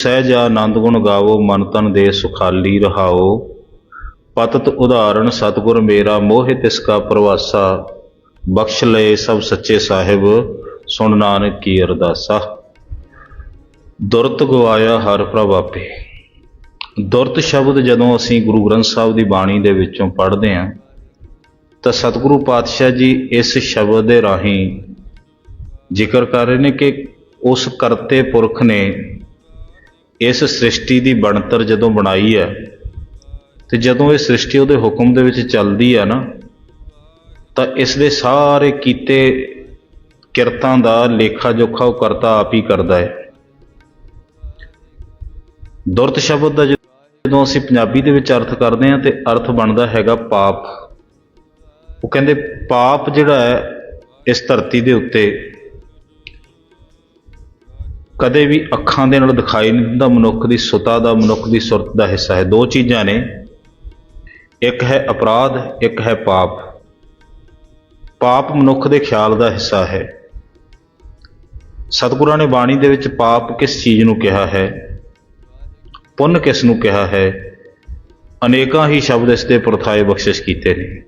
ਸਹਿਜ ਆਨੰਦ ਗੁਣ ਗਾਵੋ, ਮਨ ਤਨ ਦੇ ਸੁਖਾਲੀ ਰਹਾਓ। ਪਤਤ ਉਦਾਹਰਣ, ਸਤਿਗੁਰ ਮੇਰਾ ਮੋਹਿ ਤਿਸ ਕਾ ਪ੍ਰਵਾਸਾ। ਬਖਸ਼ ਲਏ ਸਭ ਸੱਚੇ ਸਾਹਿਬ, ਸੁਣ ਨਾਨਕ ਕੀ ਅਰਦਾਸਾ। ਦੁਰਤ ਗਵਾਇਆ ਹਰ ਪ੍ਰਭ ਆਪੇ। ਦੁਰਤ ਸ਼ਬਦ ਜਦੋਂ ਅਸੀਂ ਗੁਰੂ ਗ੍ਰੰਥ ਸਾਹਿਬ ਦੀ ਬਾਣੀ ਦੇ ਵਿੱਚੋਂ ਪੜ੍ਹਦੇ ਹਾਂ, ਤਾਂ ਸਤਿਗੁਰੂ ਪਾਤਸ਼ਾਹ ਜੀ ਇਸ ਸ਼ਬਦ ਦੇ ਰਾਹੀਂ ਜ਼ਿਕਰ ਕਰ ਰਹੇ ਨੇ ਕਿ ਉਸ ਕਰਤੇ ਪੁਰਖ ਨੇ ਇਸ ਸ੍ਰਿਸ਼ਟੀ ਦੀ ਬਣਤਰ ਜਦੋਂ ਬਣਾਈ ਹੈ ਤੇ ਜਦੋਂ ਇਹ ਸ੍ਰਿਸ਼ਟੀ ਉਹਦੇ ਹੁਕਮ ਦੇ ਵਿੱਚ ਚੱਲਦੀ ਆ ਨਾ, ਤਾਂ ਇਸ ਦੇ ਸਾਰੇ ਕੀਤੇ ਕਿਰਤਾਂ ਦਾ ਲੇਖਾ ਜੋਖਾ ਉਹ ਕਰਤਾ ਆਪ ਹੀ ਕਰਦਾ ਹੈ। ਦੁਰਤ ਸ਼ਬਦ ਦਾ ਜਦੋਂ ਅਸੀਂ ਪੰਜਾਬੀ ਦੇ ਵਿੱਚ ਅਰਥ ਕਰਦੇ ਹਾਂ ਤੇ ਅਰਥ ਬਣਦਾ ਹੈਗਾ ਪਾਪ। ਉਹ ਕਹਿੰਦੇ ਪਾਪ ਜਿਹੜਾ ਹੈ ਇਸ ਧਰਤੀ ਦੇ ਉੱਤੇ ਕਦੇ ਵੀ ਅੱਖਾਂ ਦੇ ਨਾਲ ਦਿਖਾਈ ਨਹੀਂ ਦਿੰਦਾ, ਮਨੁੱਖ ਦੀ ਸੁਤਾ ਦਾ, ਮਨੁੱਖ ਦੀ ਸੁਰਤ ਦਾ ਹਿੱਸਾ ਹੈ। ਦੋ ਚੀਜ਼ਾਂ ਨੇ। ਇੱਕ ਹੈ ਅਪਰਾਧ, ਇੱਕ ਹੈ ਪਾਪ। ਪਾਪ ਮਨੁੱਖ ਦੇ ਖਿਆਲ ਦਾ ਹਿੱਸਾ ਹੈ। ਸਤਿਗੁਰਾਂ ਨੇ ਬਾਣੀ ਦੇ ਵਿੱਚ ਪਾਪ ਕਿਸ ਚੀਜ਼ ਨੂੰ ਕਿਹਾ ਹੈ? ਪੁੰਨ ਕਿਸ ਨੂੰ ਕਿਹਾ ਹੈ? ਅਨੇਕਾਂ ਹੀ ਸ਼ਬਦ ਇਸ ਦੇ ਪਰਥਾਏ ਬਖਸ਼ਿਸ਼ ਕੀਤੇ ਨੇ।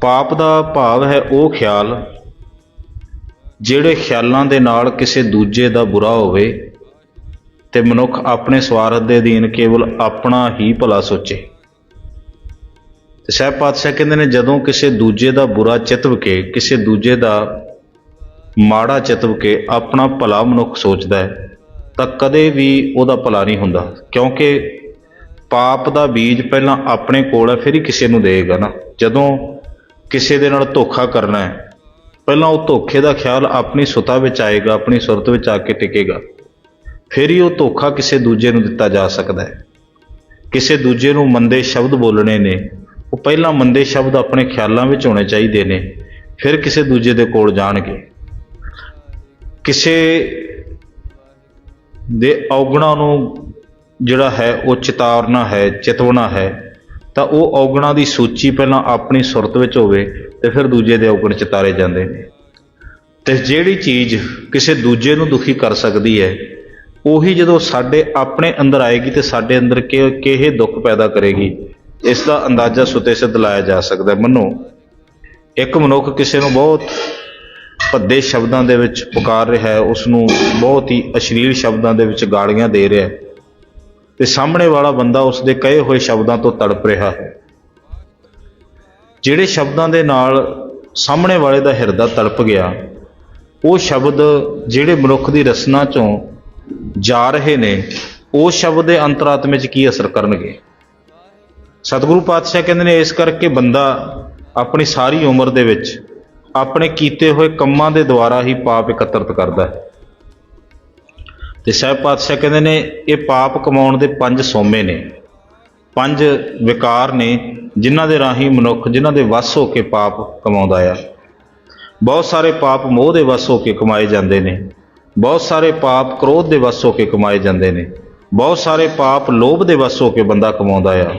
ਪਾਪ ਦਾ ਭਾਵ ਹੈ ਉਹ ਖਿਆਲ ਜਿਹੜੇ ਖਿਆਲਾਂ ਦੇ ਨਾਲ ਕਿਸੇ ਦੂਜੇ ਦਾ ਬੁਰਾ ਹੋਵੇ ਤੇ ਮਨੁੱਖ ਆਪਣੇ ਸਵਾਰਥ ਦੇ ਅਧੀਨ ਕੇਵਲ ਆਪਣਾ ਹੀ ਭਲਾ ਸੋਚੇ। ਤੇ ਸਾਹਿਬ ਪਾਤਸ਼ਾਹ ਕਹਿੰਦੇ ਨੇ, ਜਦੋਂ ਕਿਸੇ ਦੂਜੇ ਦਾ ਬੁਰਾ ਚਿਤਵ ਕੇ ਕਿਸੇ ਦੂਜੇ ਦਾ ਮਾੜਾ ਚਿਤਵ ਕੇ ਆਪਣਾ ਭਲਾ ਮਨੁੱਖ ਸੋਚਦਾ ਹੈ, ਤਾਂ ਕਦੇ ਵੀ ਉਹਦਾ ਭਲਾ ਨਹੀਂ ਹੁੰਦਾ। ਕਿਉਂਕਿ ਪਾਪ ਦਾ ਬੀਜ ਪਹਿਲਾਂ ਆਪਣੇ ਕੋਲ ਹੈ, ਫਿਰ ਹੀ ਕਿਸੇ ਨੂੰ ਦੇਗਾ ਨਾ। ਜਦੋਂ ਕਿਸੇ ਦੇ ਨਾਲ ਧੋਖਾ ਕਰਨਾ ਹੈ ਪਹਿਲਾਂ ਉਹ ਧੋਖੇ ਦਾ ਖਿਆਲ ਆਪਣੀ ਸੁਤਾ ਵਿੱਚ ਆਏਗਾ, ਆਪਣੀ ਸੁਰਤ ਵਿੱਚ ਆ ਕੇ ਟਿਕੇਗਾ। ਫਿਰ ਹੀ ਉਹ ਧੋਖਾ ਕਿਸੇ ਦੂਜੇ ਨੂੰ ਦਿੱਤਾ ਜਾ ਸਕਦਾ ਹੈ। ਕਿਸੇ ਦੂਜੇ ਨੂੰ ਮੰਦੇ ਸ਼ਬਦ ਬੋਲਣੇ ਨੇ, ਉਹ ਪਹਿਲਾਂ ਮੰਦੇ ਸ਼ਬਦ ਆਪਣੇ ਖਿਆਲਾਂ ਵਿੱਚ ਹੋਣੇ ਚਾਹੀਦੇ ਨੇ, ਫਿਰ ਕਿਸੇ ਦੂਜੇ ਦੇ ਕੋਲ ਜਾਣਗੇ। ਕਿਸੇ ਦੇ ਔਗਣਾ ਨੂੰ ਜਿਹੜਾ ਹੈ, ਉਹ ਚਿਤਾਰਨਾ ਹੈ, ਚਿਤਵਣਾ ਹੈ, ਤਾਂ ਉਹ ਔਗਣਾ ਦੀ ਸੂਚੀ ਪਹਿਲਾਂ ਆਪਣੀ ਸੁਰਤ ਵਿੱਚ ਹੋਵੇ ਤੇ ਫਿਰ ਦੂਜੇ ਦੇ ਔਗਣ ਚਿਤਾਰੇ ਜਾਂਦੇ ਨੇ। ਤੇ ਜਿਹੜੀ ਚੀਜ਼ ਕਿਸੇ ਦੂਜੇ ਨੂੰ ਦੁਖੀ ਕਰ ਸਕਦੀ ਹੈ, ਉਹੀ ਜਦੋਂ ਸਾਡੇ ਆਪਣੇ ਅੰਦਰ ਆਏਗੀ ਤੇ ਸਾਡੇ ਅੰਦਰ ਕਿ, ਕਿਹੇ ਦੁੱਖ ਪੈਦਾ ਕਰੇਗੀ, ਇਸ ਦਾ ਅੰਦਾਜ਼ਾ ਸੁਤੇ ਸਿੱਧ ਲਾਇਆ ਜਾ ਸਕਦਾ ਮੰਨੋ, ਇੱਕ ਮਨੁੱਖ ਕਿਸੇ ਨੂੰ ਬਹੁਤ ਭੱਦੇ ਸ਼ਬਦਾਂ ਦੇ ਵਿੱਚ ਪੁਕਾਰ ਰਿਹਾ ਹੈ ਉਸ ਨੂੰ ਬਹੁਤ ਹੀ ਅਸ਼ਲੀਲ ਸ਼ਬਦਾਂ ਦੇ ਵਿੱਚ ਗਾਲੀਆਂ ਦੇ ਰਿਹਾ ਹੈ। ਤੇ ਸਾਹਮਣੇ ਵਾਲਾ ਬੰਦਾ ਉਸ ਦੇ ਕਹੇ ਹੋਏ ਸ਼ਬਦਾਂ ਤੋਂ ਤੜਪ ਰਿਹਾ ਹੈ। ਜਿਹੜੇ ਸ਼ਬਦਾਂ ਦੇ ਨਾਲ ਸਾਹਮਣੇ ਵਾਲੇ ਦਾ ਹਿਰਦਾ ਤੜਪ ਗਿਆ, ਉਹ ਸ਼ਬਦ ਜਿਹੜੇ ਮਨੁੱਖ ਦੀ ਰਸਨਾ ਚੋਂ ਜਾ ਰਹੇ ਨੇ, ਉਹ ਸ਼ਬਦ ਦੇ ਅੰਤਰਾਤਮੇ 'ਚ ਕੀ ਅਸਰ ਕਰਨਗੇ? ਸਤਿਗੁਰੂ ਪਾਤਸ਼ਾਹ ਕਹਿੰਦੇ ਨੇ, ਇਸ ਕਰਕੇ ਬੰਦਾ ਆਪਣੀ ਸਾਰੀ ਉਮਰ ਦੇ ਵਿੱਚ ਆਪਣੇ ਕੀਤੇ ਹੋਏ ਕੰਮਾਂ ਦੇ ਦੁਆਰਾ ਹੀ ਪਾਪ ਇਕੱਤਰਤ ਕਰਦਾ ਹੈ। ਤੇ ਸਾਹਿਬ ਪਾਤਸ਼ਾਹ ਕਹਿੰਦੇ ਨੇ, ਇਹ ਪਾਪ ਕਮਾਉਣ ਦੇ ਪੰਜ ਸੋਮੇ ਨੇ। ਪੰਜ ਵਿਕਾਰ ਨੇ ਜਿਨ੍ਹਾਂ ਦੇ ਰਾਹੀਂ ਮਨੁੱਖ, ਜਿਨ੍ਹਾਂ ਦੇ ਵਸ ਹੋ ਕੇ ਪਾਪ ਕਮਾਉਂਦਾ ਆ। ਬਹੁਤ ਸਾਰੇ ਪਾਪ ਮੋਹ ਦੇ ਵਸ ਹੋ ਕੇ ਕਮਾਏ ਜਾਂਦੇ ਨੇ। ਬਹੁਤ ਸਾਰੇ ਪਾਪ ਕ੍ਰੋਧ ਦੇ ਵਸ ਹੋ ਕੇ ਕਮਾਏ ਜਾਂਦੇ ਨੇ। ਬਹੁਤ ਸਾਰੇ ਪਾਪ ਲੋਭ ਦੇ ਵਸ ਹੋ ਕੇ ਬੰਦਾ ਕਮਾਉਂਦਾ ਆ।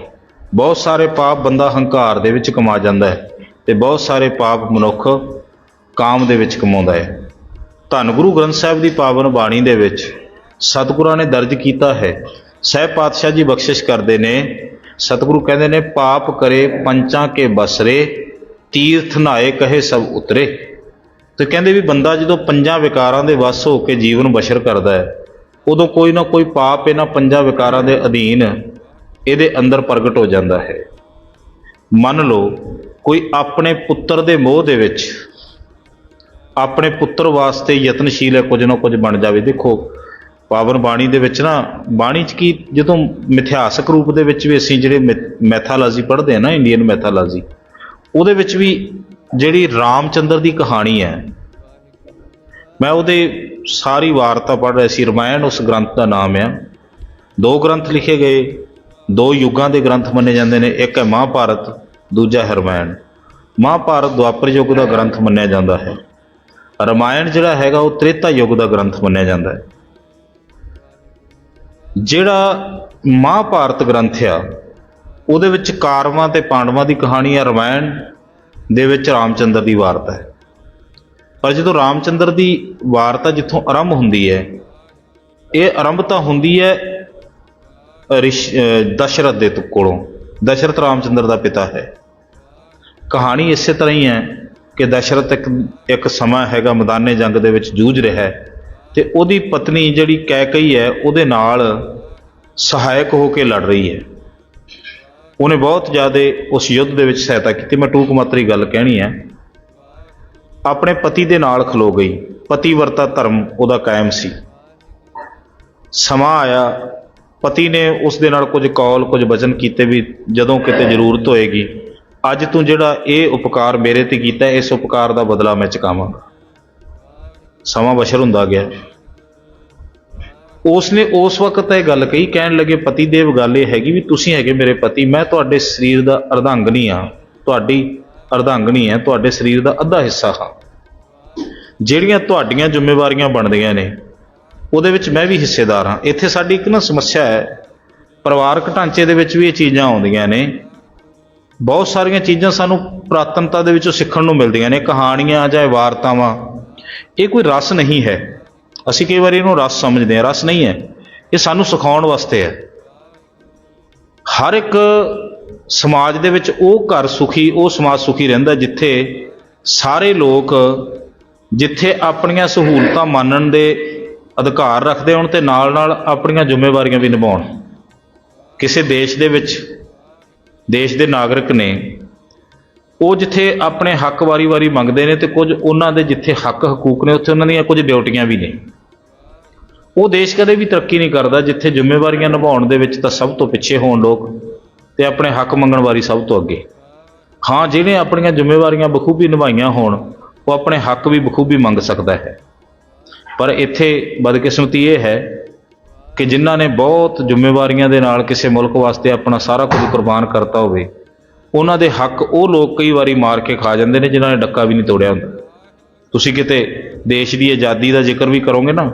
ਬਹੁਤ ਸਾਰੇ ਪਾਪ ਬੰਦਾ ਹੰਕਾਰ ਦੇ ਵਿੱਚ ਕਮਾ ਜਾਂਦਾ ਹੈ ਤੇ ਬਹੁਤ ਸਾਰੇ ਪਾਪ ਮਨੁੱਖ ਕਾਮ ਦੇ ਵਿੱਚ ਕਮਾਉਂਦਾ ਹੈ। ਧੰਨ ਗੁਰੂ ਗ੍ਰੰਥ ਸਾਹਿਬ ਦੀ ਪਾਵਨ ਬਾਣੀ ਦੇ ਵਿੱਚ ਸਤਿਗੁਰਾਂ ਨੇ ਦਰਜ ਕੀਤਾ ਹੈ ਸਹਿ ਪਾਤਸ਼ਾਹ ਜੀ ਬਖਸ਼ਿਸ਼ ਕਰਦੇ ਨੇ। ਸਤਿਗੁਰੂ ਕਹਿੰਦੇ ਨੇ, ਪਾਪ ਕਰੇ, ਪੰਚਾਂ ਕੇ ਬਸਰੇ ਤੀਰਥ ਨਹਾਏ ਕਹੇ ਸਭ ਉਤਰੇ। ਤੇ ਕਹਿੰਦੇ ਵੀ ਬੰਦਾ ਜਦੋਂ ਪੰਜਾਂ ਵਿਕਾਰਾਂ ਦੇ ਵਸ ਹੋ ਕੇ ਜੀਵਨ ਬਸ਼ਰ ਕਰਦਾ ਹੈ, ਉਦੋਂ ਕੋਈ ਨਾ ਕੋਈ ਪਾਪ ਇਹਨਾਂ ਪੰਜਾਂ ਵਿਕਾਰਾਂ ਦੇ ਅਧੀਨ ਇਹਦੇ ਅੰਦਰ ਪ੍ਰਗਟ ਹੋ ਜਾਂਦਾ ਹੈ। ਮੰਨ ਲਓ, ਕੋਈ ਆਪਣੇ ਪੁੱਤਰ ਦੇ ਮੋਹ ਦੇ ਵਿੱਚ, ਆਪਣੇ ਪੁੱਤਰ ਵਾਸਤੇ ਯਤਨਸ਼ੀਲ ਹੈ, ਕੁਝ ਨਾ ਕੁਝ ਬਣ ਜਾਵੇ। ਦੇਖੋ ਪਾਵਨ ਬਾਣੀ ਦੇ ਵਿੱਚ ਨਾ, ਬਾਣੀ 'ਚ ਕੀ ਜਦੋਂ ਮਿਥਿਹਾਸਕ ਰੂਪ ਦੇ ਵਿੱਚ ਵੀ ਅਸੀਂ ਜਿਹੜੇ ਮੈਥਾਲੋਜੀ ਪੜ੍ਹਦੇ ਆ ਨਾ, ਇੰਡੀਅਨ ਮੈਥਾਲੋਜੀ, ਉਹਦੇ ਵਿੱਚ ਵੀ ਜਿਹੜੀ ਰਾਮਚੰਦਰ ਦੀ ਕਹਾਣੀ ਹੈ, ਮੈਂ ਉਹਦੇ ਸਾਰੀ ਵਾਰਤਾ ਪੜ੍ਹ ਰਿਹਾ ਸੀ, ਰਮਾਇਣ ਉਸ ਗ੍ਰੰਥ ਦਾ ਨਾਮ ਆ। ਦੋ ਗ੍ਰੰਥ ਲਿਖੇ ਗਏ, ਦੋ ਯੁੱਗਾਂ ਦੇ ਗ੍ਰੰਥ ਮੰਨੇ ਜਾਂਦੇ ਨੇ, ਇੱਕ ਹੈ ਮਹਾਭਾਰਤ, ਦੂਜਾ ਹੈ ਰਮਾਇਣ। ਮਹਾਭਾਰਤ ਦੁਆਪਰ ਯੁੱਗ ਦਾ ਗ੍ਰੰਥ ਮੰਨਿਆ ਜਾਂਦਾ ਹੈ। ਰਮਾਇਣ ਜਿਹੜਾ ਹੈਗਾ, ਉਹ ਤ੍ਰੇਤਾ ਯੁੱਗ ਦਾ ਗ੍ਰੰਥ ਮੰਨਿਆ ਜਾਂਦਾ ਹੈ। ਜਿਹੜਾ ਮਹਾਭਾਰਤ ਗ੍ਰੰਥ ਆ, ਉਹਦੇ ਵਿੱਚ ਕਾਰਵਾਂ ਤੇ ਪਾਂਡਵਾਂ ਦੀ ਕਹਾਣੀ ਆ, ਰਮਾਇਣ ਦੇ ਵਿੱਚ ਰਾਮਚੰਦਰ ਦੀ ਵਾਰਤਾ ਹੈ। ਪਰ ਜਦੋਂ ਰਾਮਚੰਦਰ ਦੀ ਵਾਰਤਾ ਜਿੱਥੋਂ ਆਰੰਭ ਹੁੰਦੀ ਹੈ, ਇਹ ਆਰੰਭਤਾ ਹੁੰਦੀ ਹੈ ਰਿਸ਼ ਦਸ਼ਰਥ ਦੇ ਕੋਲੋਂ। ਦਸ਼ਰਥ ਰਾਮਚੰਦਰ ਦਾ ਪਿਤਾ ਹੈ। ਕਹਾਣੀ ਇਸੇ ਤਰ੍ਹਾਂ ਹੀ ਹੈ ਕਿ ਦਸ਼ਰਥ ਇੱਕ ਇੱਕ ਸਮਾਂ ਹੈਗਾ, ਮੈਦਾਨੇ ਜੰਗ ਦੇ ਵਿੱਚ ਜੂਝ ਰਿਹਾ ਹੈ। ਤੇ ਉਹਦੀ ਪਤਨੀ ਜਿਹੜੀ ਕੈਕਈ ਹੈ, ਉਹਦੇ ਨਾਲ ਸਹਾਇਕ ਹੋ ਕੇ ਲੜ ਰਹੀ ਹੈ। ਉਹਨੇ ਬਹੁਤ ਜ਼ਿਆਦਾ ਉਸ ਯੁੱਧ ਦੇ ਵਿੱਚ ਸਹਾਇਤਾ ਕੀਤੀ। ਮੈਂ ਟੂਕ ਮਾਤਰੀ ਗੱਲ ਕਹਿਣੀ ਹੈ। ਆਪਣੇ ਪਤੀ ਦੇ ਨਾਲ ਖਲੋ ਗਈ। ਪਤੀਵਰਤਾ ਧਰਮ ਉਹਦਾ ਕਾਇਮ ਸੀ। ਸਮਾਂ ਆਇਆ। ਪਤੀ ਨੇ ਉਸ ਦੇ ਨਾਲ ਕੁਝ ਕੌਲ, ਕੁਝ ਵਚਨ ਕੀਤੇ ਵੀ ਜਦੋਂ ਕਿਤੇ ਜ਼ਰੂਰਤ ਹੋਏਗੀ, ਅੱਜ ਤੂੰ ਜਿਹੜਾ ਇਹ ਉਪਕਾਰ ਮੇਰੇ ਤੇ ਕੀਤਾ, ਇਸ ਉਪਕਾਰ ਦਾ ਬਦਲਾ ਮੈਂ ਚੁਕਾਵਾਂਗਾ। ਸਮਾਂ ਬਸ਼ਰ ਹੁੰਦਾ ਗਿਆ। ਉਸ ਨੇ ਉਸ ਵਕਤ ਇਹ ਗੱਲ ਕਹੀ, ਕਹਿਣ ਲੱਗੇ ਪਤੀ ਦੇਵ ਗੱਲ ਇਹ ਹੈਗੀ ਵੀ ਤੁਸੀਂ ਹੈਗੇ ਮੇਰੇ ਪਤੀ, ਮੈਂ ਤੁਹਾਡੇ ਸਰੀਰ ਦਾ ਅਰਧਾਂਗਨੀ ਆ ਤੁਹਾਡੀ ਅਰਧਾਂਗਨੀ ਹੈ, ਤੁਹਾਡੇ ਸਰੀਰ ਦਾ ਅੱਧਾ ਹਿੱਸਾ ਹਾਂ। ਜਿਹੜੀਆਂ ਤੁਹਾਡੀਆਂ ਜ਼ਿੰਮੇਵਾਰੀਆਂ ਬਣਦੀਆਂ ਨੇ, ਉਹਦੇ ਵਿੱਚ ਮੈਂ ਵੀ ਹਿੱਸੇਦਾਰ ਹਾਂ। ਇੱਥੇ ਸਾਡੀ ਇੱਕ ਨਾ ਸਮੱਸਿਆ ਹੈ, ਪਰਿਵਾਰਕ ਢਾਂਚੇ ਦੇ ਵਿੱਚ ਵੀ ਇਹ ਚੀਜ਼ਾਂ ਆਉਂਦੀਆਂ ਨੇ। ਬਹੁਤ ਸਾਰੀਆਂ ਚੀਜ਼ਾਂ ਸਾਨੂੰ ਪ੍ਰਾਤਨਤਾ ਦੇ ਵਿੱਚੋਂ ਸਿੱਖਣ ਨੂੰ ਮਿਲਦੀਆਂ ਨੇ, ਕਹਾਣੀਆਂ ਜਾਂ ਵਾਰਤਾਵਾਂ। ਇਹ ਕੋਈ ਰਸ ਨਹੀਂ ਹੈ। ਅਸੀਂ ਕਈ ਵਾਰੀ ਇਹਨੂੰ ਰਸ ਸਮਝਦੇ ਹਾਂ। ਰਸ ਨਹੀਂ ਹੈ। ਇਹ ਸਾਨੂੰ ਸਿਖਾਉਣ ਵਾਸਤੇ ਹੈ। ਹਰ ਇੱਕ ਸਮਾਜ ਦੇ ਵਿੱਚ ਉਹ ਘਰ ਸੁਖੀ, ਉਹ ਸਮਾਜ ਸੁਖੀ ਰਹਿੰਦਾ ਜਿੱਥੇ ਸਾਰੇ ਲੋਕ ਜਿੱਥੇ ਆਪਣੀਆਂ ਸਹੂਲਤਾਂ ਮੰਨਣ ਦੇ ਅਧਿਕਾਰ ਰੱਖਦੇ ਹੋਣ ਤੇ ਨਾਲ ਨਾਲ ਆਪਣੀਆਂ ਜ਼ਿੰਮੇਵਾਰੀਆਂ ਵੀ ਨਿਭਾਉਣ। ਕਿਸੇ ਦੇਸ਼ ਦੇ ਵਿੱਚ, ਦੇਸ਼ ਦੇ ਨਾਗਰਿਕ ਨੇ ਉਹ ਜਿੱਥੇ ਆਪਣੇ ਹੱਕ ਵਾਰੀ-ਵਾਰੀ ਮੰਗਦੇ ਨੇ ਤੇ ਕੁਝ ਉਹਨਾਂ ਦੇ ਜਿੱਥੇ ਹੱਕ ਹਕੂਕ ਨੇ, ਉੱਥੇ ਉਹਨਾਂ ਦੀਆਂ ਕੁਝ ਡਿਊਟੀਆਂ ਵੀ ਨੇ। ਉਹ ਦੇਸ਼ ਕਦੇ ਵੀ ਤਰੱਕੀ ਨਹੀਂ ਕਰਦਾ, ਜਿੱਥੇ ਜ਼ਿੰਮੇਵਾਰੀਆਂ ਨਿਭਾਉਣ ਦੇ ਵਿੱਚ ਤਾਂ ਸਭ ਤੋਂ ਪਿੱਛੇ ਹੋਣ ਲੋਕ ਤੇ ਆਪਣੇ ਹੱਕ ਮੰਗਣ ਵਾਰੀ ਸਭ ਤੋਂ ਅੱਗੇ। ਹਾਂ, ਜਿਹਨੇ ਆਪਣੀਆਂ ਜ਼ਿੰਮੇਵਾਰੀਆਂ ਬਖੂਬੀ ਨਿਭਾਈਆਂ ਹੋਣ, ਉਹ ਆਪਣੇ ਹੱਕ ਵੀ ਬਖੂਬੀ ਮੰਗ ਸਕਦਾ ਹੈ। ਪਰ ਇੱਥੇ ਬਦਕਿਸਮਤੀ ਇਹ ਹੈ ਕਿ ਜਿਨ੍ਹਾਂ ਨੇ ਬਹੁਤ ਜ਼ਿੰਮੇਵਾਰੀਆਂ ਦੇ ਨਾਲ ਕਿਸੇ ਮੁਲਕ ਵਾਸਤੇ ਆਪਣਾ ਸਾਰਾ ਕੁਝ ਕੁਰਬਾਨ ਕਰਤਾ ਹੋਵੇ ਉਹਨਾਂ ਦੇ ਹੱਕ ਉਹ ਲੋਕ ਕਈ ਵਾਰੀ ਮਾਰ ਕੇ ਖਾ ਜਾਂਦੇ ਨੇ ਜਿਨ੍ਹਾਂ ਨੇ ਡੱਕਾ ਵੀ ਨਹੀਂ ਤੋੜਿਆ ਹੁੰਦਾ। ਤੁਸੀਂ ਕਿਤੇ ਦੇਸ਼ ਦੀ ਆਜ਼ਾਦੀ ਦਾ ਜ਼ਿਕਰ ਵੀ ਕਰੋਗੇ ਨਾ,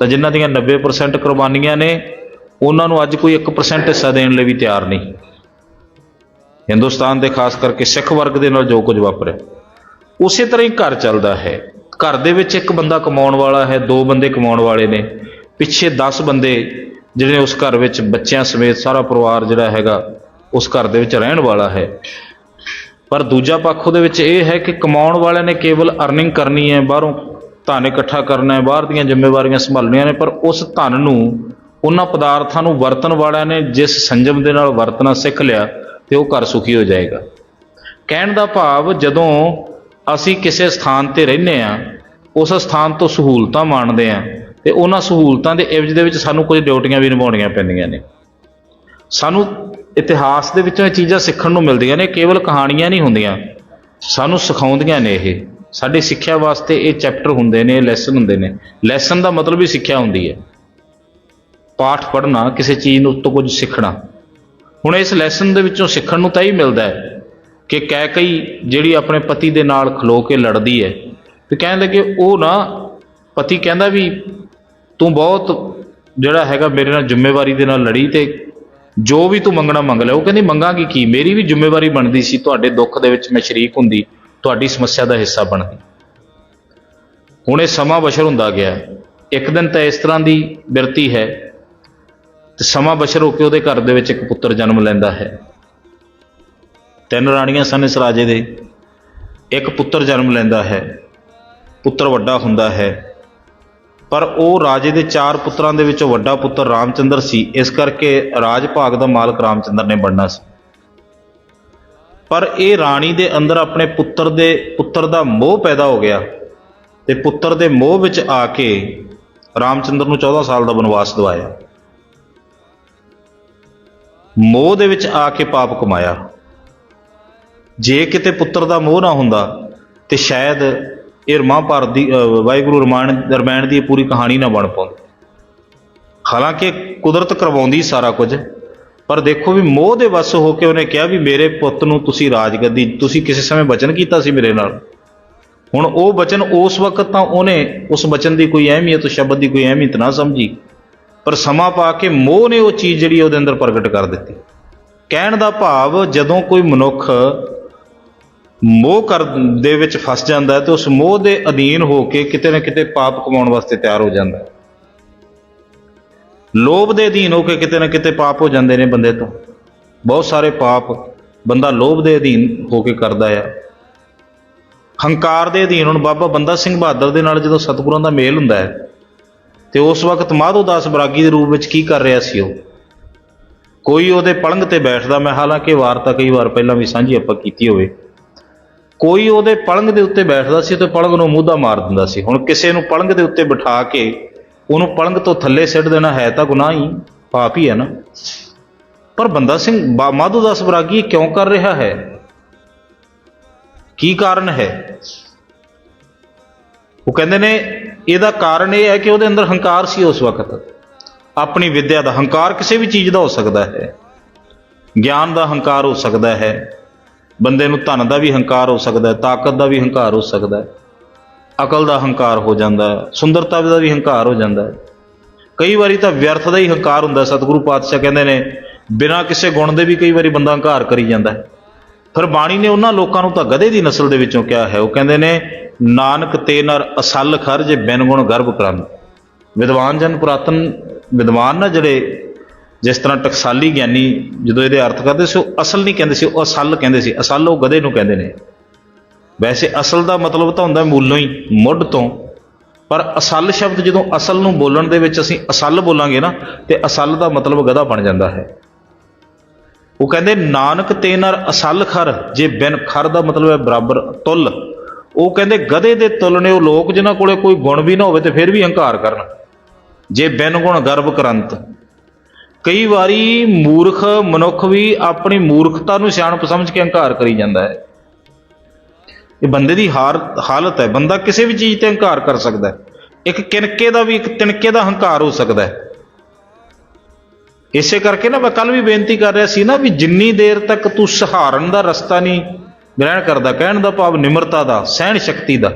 ਤਾਂ ਜਿਨ੍ਹਾਂ ਦੀਆਂ 90% ਕੁਰਬਾਨੀਆਂ ਨੇ, ਉਹਨਾਂ ਨੂੰ ਅੱਜ ਕੋਈ 1% ਹਿੱਸਾ ਦੇਣ ਲਈ ਵੀ ਤਿਆਰ ਨਹੀਂ। ਹਿੰਦੁਸਤਾਨ ਦੇ ਖਾਸ ਕਰਕੇ ਸਿੱਖ ਵਰਗ ਦੇ ਨਾਲ ਜੋ ਕੁਝ ਵਾਪਰਿਆ। ਉਸੇ ਤਰ੍ਹਾਂ ਹੀ ਘਰ ਚੱਲਦਾ ਹੈ। ਘਰ ਦੇ ਵਿੱਚ ਇੱਕ ਬੰਦਾ ਕਮਾਉਣ ਵਾਲਾ ਹੈ, ਦੋ ਬੰਦੇ ਕਮਾਉਣ ਵਾਲੇ ਨੇ। ਪਿੱਛੇ 10 ਬੰਦੇ ਜਿਹੜੇ ਉਸ ਘਰ ਵਿੱਚ ਬੱਚਿਆਂ ਸਮੇਤ ਸਾਰਾ ਪਰਿਵਾਰ ਜਿਹੜਾ ਹੈਗਾ ਉਸ ਘਰ ਦੇ ਵਿੱਚ ਰਹਿਣ ਵਾਲਾ ਹੈ। ਪਰ ਦੂਜਾ ਪੱਖ ਉਹਦੇ ਵਿੱਚ ਇਹ ਹੈ ਕਿ ਕਮਾਉਣ ਵਾਲਿਆਂ ਨੇ ਕੇਵਲ ਅਰਨਿੰਗ ਕਰਨੀ ਹੈ, ਬਾਹਰੋਂ ਧਨ ਇਕੱਠਾ ਕਰਨਾ ਹੈ, ਬਾਹਰ ਦੀਆਂ ਜ਼ਿੰਮੇਵਾਰੀਆਂ ਸੰਭਾਲਣੀਆਂ ਨੇ, ਪਰ ਉਸ ਧਨ ਨੂੰ ਉਹਨਾਂ ਪਦਾਰਥਾਂ ਨੂੰ ਵਰਤਣ ਵਾਲਿਆਂ ਨੇ ਜਿਸ ਸੰਜਮ ਦੇ ਨਾਲ ਵਰਤਣਾ ਸਿੱਖ ਲਿਆ, ਤੇ ਉਹ ਘਰ ਸੁਖੀ ਹੋ ਜਾਏਗਾ। ਕਹਿਣ ਦਾ ਭਾਵ, ਜਦੋਂ ਅਸੀਂ ਕਿਸੇ ਸਥਾਨ ਤੇ ਰਹਿੰਦੇ ਆ ਉਸ ਸਥਾਨ ਤੋਂ ਸਹੂਲਤਾਂ ਮਾਣਦੇ ਆ ਤੇ ਉਹਨਾਂ ਸਹੂਲਤਾਂ ਦੇ ਇਵਜ ਦੇ ਵਿੱਚ ਸਾਨੂੰ ਕੁਝ ਡਿਊਟੀਆਂ ਵੀ ਨਿਭਾਉਣੀਆਂ ਪੈਂਦੀਆਂ ਨੇ। ਸਾਨੂੰ ਇਤਿਹਾਸ ਦੇ ਵਿੱਚੋਂ ਇਹ ਚੀਜ਼ਾਂ ਸਿੱਖਣ ਨੂੰ ਮਿਲਦੀਆਂ ਨੇ, ਕੇਵਲ ਕਹਾਣੀਆਂ ਨਹੀਂ ਹੁੰਦੀਆਂ। ਸਾਨੂੰ ਸਿਖਾਉਂਦੀਆਂ ਨੇ ਇਹ। ਸਾਡੀ ਸਿੱਖਿਆ ਵਾਸਤੇ ਇਹ ਚੈਪਟਰ ਹੁੰਦੇ ਨੇ ਲੈਸਨ ਹੁੰਦੇ ਨੇ। ਲੈਸਨ ਦਾ ਮਤਲਬ ਹੀ ਸਿੱਖਿਆ ਹੁੰਦੀ ਹੈ। ਪਾਠ ਪੜ੍ਹਨਾ, ਕਿਸੇ ਚੀਜ਼ ਨੂੰ ਤੋਂ ਕੁਝ ਸਿੱਖਣਾ। ਹੁਣ ਇਸ ਲੈਸਨ ਦੇ ਵਿੱਚੋਂ ਸਿੱਖਣ ਨੂੰ ਤਾਂ ਹੀ ਮਿਲਦਾ ਹੈ ਕਿ ਕੈਕਈ ਜਿਹੜੀ ਆਪਣੇ ਪਤੀ ਦੇ ਨਾਲ ਖਲੋ ਕੇ ਲੜਦੀ ਹੈ, ਤੇ ਕਹਿਣ ਲੱਗੇ, ਉਹ ਨਾ, ਪਤੀ ਕਹਿੰਦਾ ਵੀ ਤੂੰ ਬਹੁਤ ਜਿਹੜਾ ਹੈਗਾ ਮੇਰੇ ਨਾਲ ਜ਼ਿੰਮੇਵਾਰੀ ਦੇ ਨਾਲ ਲੜੀ ਤੇ ਜੋ ਵੀ ਤੂੰ ਮੰਗਣਾ ਮੰਗ ਲੈ। ਉਹ ਕਹਿੰਦੀ, ਮੰਗਾਂਗੀ ਕੀ? ਮੇਰੀ ਵੀ ਜ਼ਿੰਮੇਵਾਰੀ ਬਣਦੀ ਸੀ, ਤੁਹਾਡੇ ਦੁੱਖ ਦੇ ਵਿੱਚ ਮੈਂ ਸ਼ਰੀਕ ਹੁੰਦੀ, ਤੁਹਾਡੀ ਸਮੱਸਿਆ ਦਾ ਹਿੱਸਾ ਬਣਦੀ। ਹੁਣ ਇਹ ਸਮਾਂ ਬਸ਼ਰ ਹੁੰਦਾ ਗਿਆ। ਇੱਕ ਦਿਨ ਤਾਂ ਇਸ ਤਰ੍ਹਾਂ ਦੀ ਬਿਰਤੀ ਹੈ, ਤੇ ਸਮਾਂ ਬਸ਼ਰ ਹੋ ਕੇ ਉਹਦੇ ਘਰ ਦੇ ਵਿੱਚ ਇੱਕ ਪੁੱਤਰ ਜਨਮ ਲੈਂਦਾ ਹੈ। ਤਿੰਨ ਰਾਣੀਆਂ ਸਨ ਇਸ ਰਾਜੇ ਦੇ। ਇੱਕ ਪੁੱਤਰ ਜਨਮ ਲੈਂਦਾ ਹੈ, ਪੁੱਤਰ ਵੱਡਾ ਹੁੰਦਾ ਹੈ। ਪਰ ਉਹ ਰਾਜੇ ਦੇ ਚਾਰ ਪੁੱਤਰਾਂ ਦੇ ਵਿੱਚੋਂ ਵੱਡਾ ਪੁੱਤਰ ਰਾਮਚੰਦਰ ਸੀ। ਇਸ ਕਰਕੇ ਰਾਜ ਭਾਗ ਦਾ ਮਾਲਕ ਰਾਮਚੰਦਰ ਨੇ ਬਣਨਾ ਸੀ। ਪਰ ਇਹ ਰਾਣੀ ਦੇ ਅੰਦਰ ਆਪਣੇ ਪੁੱਤਰ ਦੇ ਪੁੱਤਰ ਦਾ ਮੋਹ ਪੈਦਾ ਹੋ ਗਿਆ ਤੇ ਪੁੱਤਰ ਦੇ ਮੋਹ ਵਿੱਚ ਆ ਕੇ ਰਾਮਚੰਦਰ ਨੂੰ 14 ਸਾਲ ਦਾ ਬਨਵਾਸ ਦਵਾਇਆ। ਮੋਹ ਦੇ ਵਿੱਚ ਆ ਕੇ ਪਾਪ ਕਮਾਇਆ। ਜੇ ਕਿਤੇ ਪੁੱਤਰ ਦਾ ਮੋਹ ਨਾ ਹੁੰਦਾ ਤੇ ਸ਼ਾਇਦ ਇਹ ਰਮਾਭਾਰਤ ਦੀ ਵਾਹਿਗੁਰੂ ਰਮਾਇਣ ਰਮਾਇਣ ਦੀ ਇਹ ਪੂਰੀ ਕਹਾਣੀ ਨਾ ਬਣ ਪਾਉਂਦੀ। ਹਾਲਾਂਕਿ ਕੁਦਰਤ ਕਰਵਾਉਂਦੀ ਸਾਰਾ ਕੁਝ, ਪਰ ਦੇਖੋ ਵੀ ਮੋਹ ਦੇ ਵਸ ਹੋ ਕੇ ਉਹਨੇ ਕਿਹਾ ਵੀ ਮੇਰੇ ਪੁੱਤ ਨੂੰ ਤੁਸੀਂ ਰਾਜਗੱਦੀ, ਤੁਸੀਂ ਕਿਸੇ ਸਮੇਂ ਬਚਨ ਕੀਤਾ ਸੀ ਮੇਰੇ ਨਾਲ। ਹੁਣ ਉਹ ਬਚਨ ਉਸ ਵਕਤ ਤਾਂ ਉਹਨੇ ਉਸ ਬਚਨ ਦੀ ਕੋਈ ਅਹਿਮੀਅਤ ਸ਼ਬਦ ਦੀ ਕੋਈ ਅਹਿਮੀਅਤ ਨਾ ਸਮਝੀ। ਪਰ ਸਮਾਂ ਪਾ ਕੇ ਮੋਹ ਨੇ ਉਹ ਚੀਜ਼ ਜਿਹੜੀ ਉਹਦੇ ਅੰਦਰ ਪ੍ਰਗਟ ਕਰ ਦਿੱਤੀ। ਕਹਿਣ ਦਾ ਭਾਵ ਜਦੋਂ ਕੋਈ ਮਨੁੱਖ ਮੋਹ ਕਰ ਦੇ ਵਿੱਚ ਫਸ ਜਾਂਦਾ ਹੈ ਤੇ ਉਸ ਮੋਹ ਦੇ ਅਧੀਨ ਹੋ ਕੇ ਕਿਤੇ ਨਾ ਕਿਤੇ ਪਾਪ ਕਮਾਉਣ ਵਾਸਤੇ ਤਿਆਰ ਹੋ ਜਾਂਦਾ ਹੈ। ਲੋਭ ਦੇ ਅਧੀਨ ਹੋ ਕੇ ਕਿਤੇ ਨਾ ਕਿਤੇ ਪਾਪ ਹੋ ਜਾਂਦੇ ਨੇ ਬੰਦੇ ਤੋਂ। ਬਹੁਤ ਸਾਰੇ ਪਾਪ ਬੰਦਾ ਲੋਭ ਦੇ ਅਧੀਨ ਹੋ ਕੇ ਕਰਦਾ ਆ। ਹੰਕਾਰ ਦੇ ਅਧੀਨ, ਹੁਣ ਬਾਬਾ ਬੰਦਾ ਸਿੰਘ ਬਹਾਦਰ ਦੇ ਨਾਲ ਜਦੋਂ ਸਤਿਗੁਰਾਂ ਦਾ ਮੇਲ ਹੁੰਦਾ ਹੈ, ਤੇ ਉਸ ਵਕਤ ਮਾਧੋ ਦਾਸ ਬਰਾਗੀ ਦੇ ਰੂਪ ਵਿੱਚ ਕੀ ਕਰ ਰਿਹਾ ਸੀ ਉਹ? ਕੋਈ ਉਹਦੇ ਪਲੰਘ ਤੇ ਬੈਠਦਾ, ਮੈਂ ਹਾਲਾਂਕਿ ਵਾਰਤਾ ਕਈ ਵਾਰ ਪਹਿਲਾਂ ਵੀ ਸਾਂਝੀ ਆਪਾਂ ਕੀਤੀ ਹੋਵੇ। ਕੋਈ ਉਹਦੇ ਪਲੰਗ ਦੇ ਉੱਤੇ ਬੈਠਦਾ ਸੀ ਤੇ ਪਲੰਗ ਨੂੰ ਮੂਧਾ ਮਾਰ ਦਿੰਦਾ ਸੀ। ਹੁਣ ਕਿਸੇ ਨੂੰ ਪਲੰਗ ਦੇ ਉੱਤੇ ਬਿਠਾ ਕੇ ਉਹਨੂੰ ਪਲੰਗ ਤੋਂ ਥੱਲੇ ਸਿੱਟ ਦੇਣਾ ਹੈ ਤਾਂ ਗੁਨਾਹ ਹੀ, ਪਾਪ ਹੀ ਹੈ ਨਾ। ਪਰ ਬੰਦਾ ਸਿੰਘ, ਬਾ- ਦਾਸ ਬਰਾਗੀ ਕਿਉਂ ਕਰ ਰਿਹਾ ਹੈ? ਕੀ ਕਾਰਨ ਹੈ? ਉਹ ਕਹਿੰਦੇ ਨੇ, ਇਹਦਾ ਕਾਰਨ ਇਹ ਹੈ ਕਿ ਉਹਦੇ ਅੰਦਰ ਹੰਕਾਰ ਸੀ ਉਸ ਵਕਤ। ਆਪਣੀ ਵਿਦਿਆ ਦਾ ਹੰਕਾਰ ਕਿਸੇ ਵੀ ਚੀਜ਼ ਦਾ ਹੋ ਸਕਦਾ ਹੈ। ਗਿਆਨ ਦਾ ਹੰਕਾਰ ਹੋ ਸਕਦਾ ਹੈ। ਬੰਦੇ ਨੂੰ ਧਨ ਦਾ ਵੀ ਹੰਕਾਰ ਹੋ ਸਕਦਾ ਹੈ, ਤਾਕਤ ਦਾ ਵੀ ਹੰਕਾਰ ਹੋ ਸਕਦਾ ਹੈ, ਅਕਲ ਦਾ ਹੰਕਾਰ ਹੋ ਜਾਂਦਾ ਹੈ, ਸੁੰਦਰਤਾ ਦਾ ਵੀ ਹੰਕਾਰ ਹੋ ਜਾਂਦਾ ਹੈ। ਕਈ ਵਾਰੀ ਤਾਂ ਵਿਅਰਥ ਦਾ ਹੀ ਹੰਕਾਰ ਹੁੰਦਾ ਸਤਿਗੁਰੂ ਪਾਤਸ਼ਾਹ ਕਹਿੰਦੇ ਨੇ, ਬਿਨਾਂ ਕਿਸੇ ਗੁਣ ਦੇ ਵੀ ਕਈ ਵਾਰੀ ਬੰਦਾ ਹੰਕਾਰ ਕਰੀ ਜਾਂਦਾ ਹੈ। ਫਿਰ ਬਾਣੀ ਨੇ ਉਹਨਾਂ ਲੋਕਾਂ ਨੂੰ ਤਾਂ ਗਧੇ ਦੀ ਨਸਲ ਦੇ ਵਿੱਚੋਂ ਕਿਹਾ ਹੈ, ਉਹ ਕਹਿੰਦੇ ਨੇ, ਨਾਨਕ ਤੇ ਨਰ ਅਸਲ ਖਰ ਜੇ ਬਿਨ ਗੁਣ ਗਰਭ ਕਰਨ ਵਿਦਵਾਨ ਜਨ ਪੁਰਾਤਨ, ਵਿਦਵਾਨ ਨਾ ਜਿਹੜੇ ਜਿਸ ਤਰ੍ਹਾਂ ਟਕਸਾਲੀ ਗਿਆਨੀ ਜਦੋਂ ਇਹਦੇ ਅਰਥ ਕਰਦੇ ਸੀ, ਉਹ ਅਸਲ ਨਹੀਂ ਕਹਿੰਦੇ ਸੀ, ਉਹ ਅਸਲ ਕਹਿੰਦੇ ਸੀ। ਅਸਲ ਉਹ ਗਧੇ ਨੂੰ ਕਹਿੰਦੇ ਨੇ। ਵੈਸੇ ਅਸਲ ਦਾ ਮਤਲਬ ਤਾਂ ਹੁੰਦਾ ਮੂਲੋਂ ਹੀ, ਮੁੱਢ ਤੋਂ। ਪਰ ਅਸਲ ਸ਼ਬਦ ਜਦੋਂ ਅਸਲ ਨੂੰ ਬੋਲਣ ਦੇ ਵਿੱਚ ਅਸੀਂ ਅਸਲ ਬੋਲਾਂਗੇ ਨਾ, ਤੇ ਅਸਲ ਦਾ ਮਤਲਬ ਗਧਾ ਬਣ ਜਾਂਦਾ ਹੈ। ਉਹ ਕਹਿੰਦੇ, ਨਾਨਕ ਤੇ ਨਰ ਅਸਲ ਖਰ, ਜੇ ਬਿਨ ਖਰ ਦਾ ਮਤਲਬ ਹੈ ਬਰਾਬਰ ਤੁਲ। ਉਹ ਕਹਿੰਦੇ, ਗਧੇ ਦੇ ਤੁਲ ਨੇ ਉਹ ਲੋਕ ਜਿਨ੍ਹਾਂ ਕੋਲੇ ਕੋਈ ਗੁਣ ਵੀ ਨਾ ਹੋਵੇ ਤੇ ਫਿਰ ਵੀ ਹੰਕਾਰ ਕਰਨ। ਜੇ ਬਿਨ ਗੁਣ ਗਰਭ ਕਰੰਤ ਕਈ ਵਾਰੀ ਮੂਰਖ ਮਨੁੱਖ ਵੀ ਆਪਣੀ ਮੂਰਖਤਾ ਨੂੰ ਸਿਆਣਪ ਸਮਝ ਕੇ ਹੰਕਾਰ ਕਰੀ ਜਾਂਦਾ ਹੈ। ਇਹ ਬੰਦੇ ਦੀ ਹਾਰ, ਹਾਲਤ ਹੈ। ਬੰਦਾ ਕਿਸੇ ਵੀ ਚੀਜ਼ ਤੇ ਹੰਕਾਰ ਕਰ ਸਕਦਾ ਹੈ। ਇੱਕ ਕਿਣਕੇ ਦਾ ਵੀ ਇੱਕ ਤਿਣਕੇ ਦਾ ਹੰਕਾਰ ਹੋ ਸਕਦਾ ਹੈ। ਇਸੇ ਕਰਕੇ ਨਾ ਮੈਂ ਕੱਲ ਵੀ ਬੇਨਤੀ ਕਰ ਰਿਹਾ ਸੀ ਨਾ ਵੀ ਜਿੰਨੀ ਦੇਰ ਤੱਕ ਤੂੰ ਸਹਾਰਨ ਦਾ ਰਸਤਾ ਨਹੀਂ ਗ੍ਰਹਿਣ ਕਰਦਾ, ਕਹਿਣ ਦਾ ਭਾਵ ਨਿਮਰਤਾ ਦਾ, ਸਹਿਣ ਸ਼ਕਤੀ ਦਾ।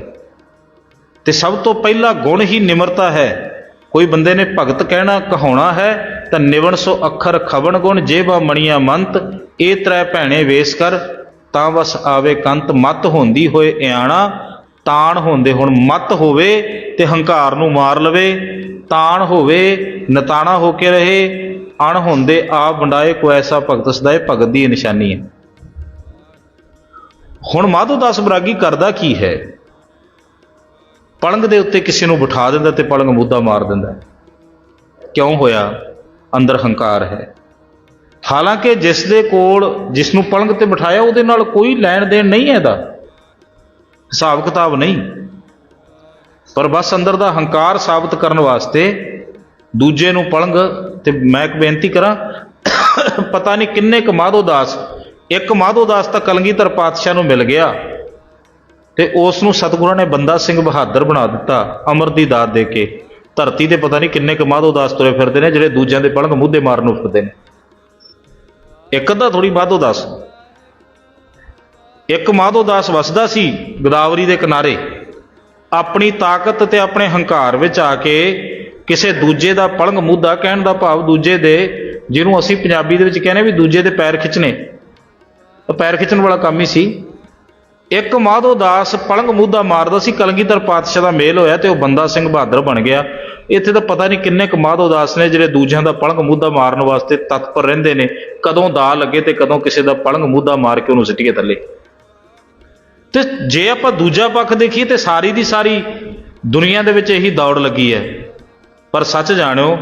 ਤੇ ਸਭ ਤੋਂ ਪਹਿਲਾ ਗੁਣ ਹੀ ਨਿਮਰਤਾ ਹੈ। ਕੋਈ ਬੰਦੇ ਨੇ ਭਗਤ ਕਹਿਣਾ, ਕਹਾਉਣਾ ਹੈ ਤਾਂ ਨਿਵਣ ਸੋ ਅੱਖਰ ਖਵਣ ਗੁਣ, ਜੇਬਾ ਮਣੀਆਂ ਮੰਤ, ਇਹ ਤ੍ਰੈ ਭੈਣੇ ਵੇਸ ਕਰ। ਤਾਂ ਵਸ ਆਵੇ ਕੰਤ, ਮਤ ਹੁੰਦੀ ਹੋਏ ਇਆਣਾ। ਤਾਣ ਹੁੰਦੇ ਹੁਣ ਮਤ ਹੋਵੇ ਤੇ ਹੰਕਾਰ ਨੂੰ ਮਾਰ ਲਵੇ। ਤਾਣ ਹੋਵੇ, ਨਤਾਣਾ ਹੋ ਕੇ ਰਹੇ। ਅਣ ਹੁੰਦੇ ਆ ਵੰਡਾਏ, ਕੋ ਐਸਾ ਭਗਤ ਸਦਾਏ ਭਗਤ ਦੀ ਨਿਸ਼ਾਨੀ ਹੈ। ਹੁਣ ਮਾਧੋ ਦਾਸ ਬਰਾਗੀ ਕਰਦਾ ਕੀ ਹੈ? ਪਲੰਗ ਦੇ ਉੱਤੇ ਕਿਸੇ ਨੂੰ ਬਿਠਾ ਦਿੰਦਾ ਤੇ ਪਲੰਗ ਮੁੱਦਾ ਮਾਰ ਦਿੰਦਾ। ਕਿਉਂ ਹੋਇਆ? ਅੰਦਰ ਹੰਕਾਰ ਹੈ। ਹਾਲਾਂਕਿ ਜਿਸ ਦੇ ਕੋਲ ਜਿਸ ਨੂੰ ਪਲੰਗ ਤੇ ਬਿਠਾਇਆ, ਉਹਦੇ ਨਾਲ ਕੋਈ ਲੈਣ ਦੇਣ ਨਹੀਂ ਹੈ ਇਹਦਾ। ਹਿਸਾਬ ਕਿਤਾਬ ਨਹੀਂ। ਪਰ ਬਸ ਅੰਦਰ ਦਾ ਹੰਕਾਰ ਸਾਬਤ ਕਰਨ ਵਾਸਤੇ ਦੂਜੇ ਨੂੰ ਪਲੰਗ ਤੇ ਮੈਂ ਇੱਕ ਬੇਨਤੀ ਕਰਾਂ, ਪਤਾ ਨਹੀਂ ਕਿੰਨੇ ਕੁ ਮਾਧੋ ਦਾਸ, ਇੱਕ ਮਾਧੋ ਦਾਸ ਤਾਂ ਕਲਗੀਧਰ ਪਾਤਸ਼ਾਹ ਨੂੰ ਮਿਲ ਗਿਆ ਤੇ ਉਸ ਨੂੰ ਸਤਿਗੁਰਾਂ ਨੇ ਬੰਦਾ ਸਿੰਘ ਬਹਾਦਰ ਬਣਾ ਦਿੱਤਾ, ਅਮਰ ਦੀ ਦਾਤ ਦੇ ਕੇ। ਧਰਤੀ ਤੇ ਪਤਾ ਨਹੀਂ ਕਿੰਨੇ ਕੁ ਮਾਧੋ ਦਾਸ ਤੁਰੇ ਫਿਰਦੇ ਨੇ, ਜਿਹੜੇ ਦੂਜਿਆਂ ਦੇ ਪਲੰਗ ਮੁੱਦੇ ਮਾਰਨ ਨੂੰ ਫਿਰਦੇ ਨੇ। ਇੱਕ ਅੱਧਾ ਥੋੜੀ ਮਾਧੋ ਦਾਸ। ਇੱਕ ਮਾਧੋ ਦਾਸ ਵਸਦਾ ਸੀ ਗੋਦਾਵਰੀ ਦੇ ਕਿਨਾਰੇ। ਆਪਣੀ ਤਾਕਤ ਤੇ ਆਪਣੇ ਹੰਕਾਰ ਵਿੱਚ ਆ ਕੇ ਕਿਸੇ ਦੂਜੇ ਦਾ ਪਲੰਗ ਮੁੱਦਾ ਕਹਿਣ ਦਾ ਭਾਵ ਦੂਜੇ ਦੇ, ਜਿਹਨੂੰ ਅਸੀਂ ਪੰਜਾਬੀ ਦੇ ਵਿੱਚ ਕਹਿੰਦੇ ਵੀ ਦੂਜੇ ਦੇ ਪੈਰ ਖਿੱਚਣੇ। ਉਹ ਪੈਰ ਖਿੱਚਣ ਵਾਲਾ ਕੰਮ ਹੀ ਸੀ। ਇੱਕ ਮਾਧੋ ਦਾਸ ਪਲੰਗ ਮੁੱਦਾ ਮਾਰਦਾ ਸੀ, ਕਲਗੀਧਰ ਪਾਤਸ਼ਾਹ ਦਾ ਮੇਲ ਹੋਇਆ ਤੇ ਉਹ ਬੰਦਾ ਸਿੰਘ ਬਹਾਦਰ ਬਣ ਗਿਆ। ਇੱਥੇ ਤਾਂ ਪਤਾ ਨਹੀਂ ਕਿੰਨੇ ਕੁ ਮਾਧੋ ਦਾਸ ਨੇ ਜਿਹੜੇ ਦੂਜਿਆਂ ਦਾ ਪਲੰਗ ਮੁੱਦਾ ਮਾਰਨ ਵਾਸਤੇ ਤਤਪਰ ਰਹਿੰਦੇ ਨੇ, ਕਦੋਂ ਦਾ ਲੱਗੇ ਤੇ ਕਦੋਂ ਕਿਸੇ ਦਾ ਪਲੰਗ ਮੁੱਦਾ ਮਾਰ ਕੇ ਉਹਨੂੰ ਸਿੱਟੀਏ ਥੱਲੇ। ਤੇ ਜੇ ਆਪਾਂ ਦੂਜਾ ਪੱਖ ਦੇਖੀਏ ਤੇ ਸਾਰੀ ਦੀ ਸਾਰੀ ਦੁਨੀਆ ਦੇ ਵਿੱਚ ਇਹੀ ਦੌੜ ਲੱਗੀ ਹੈ। ਪਰ ਸੱਚ ਜਾਣਿਓ,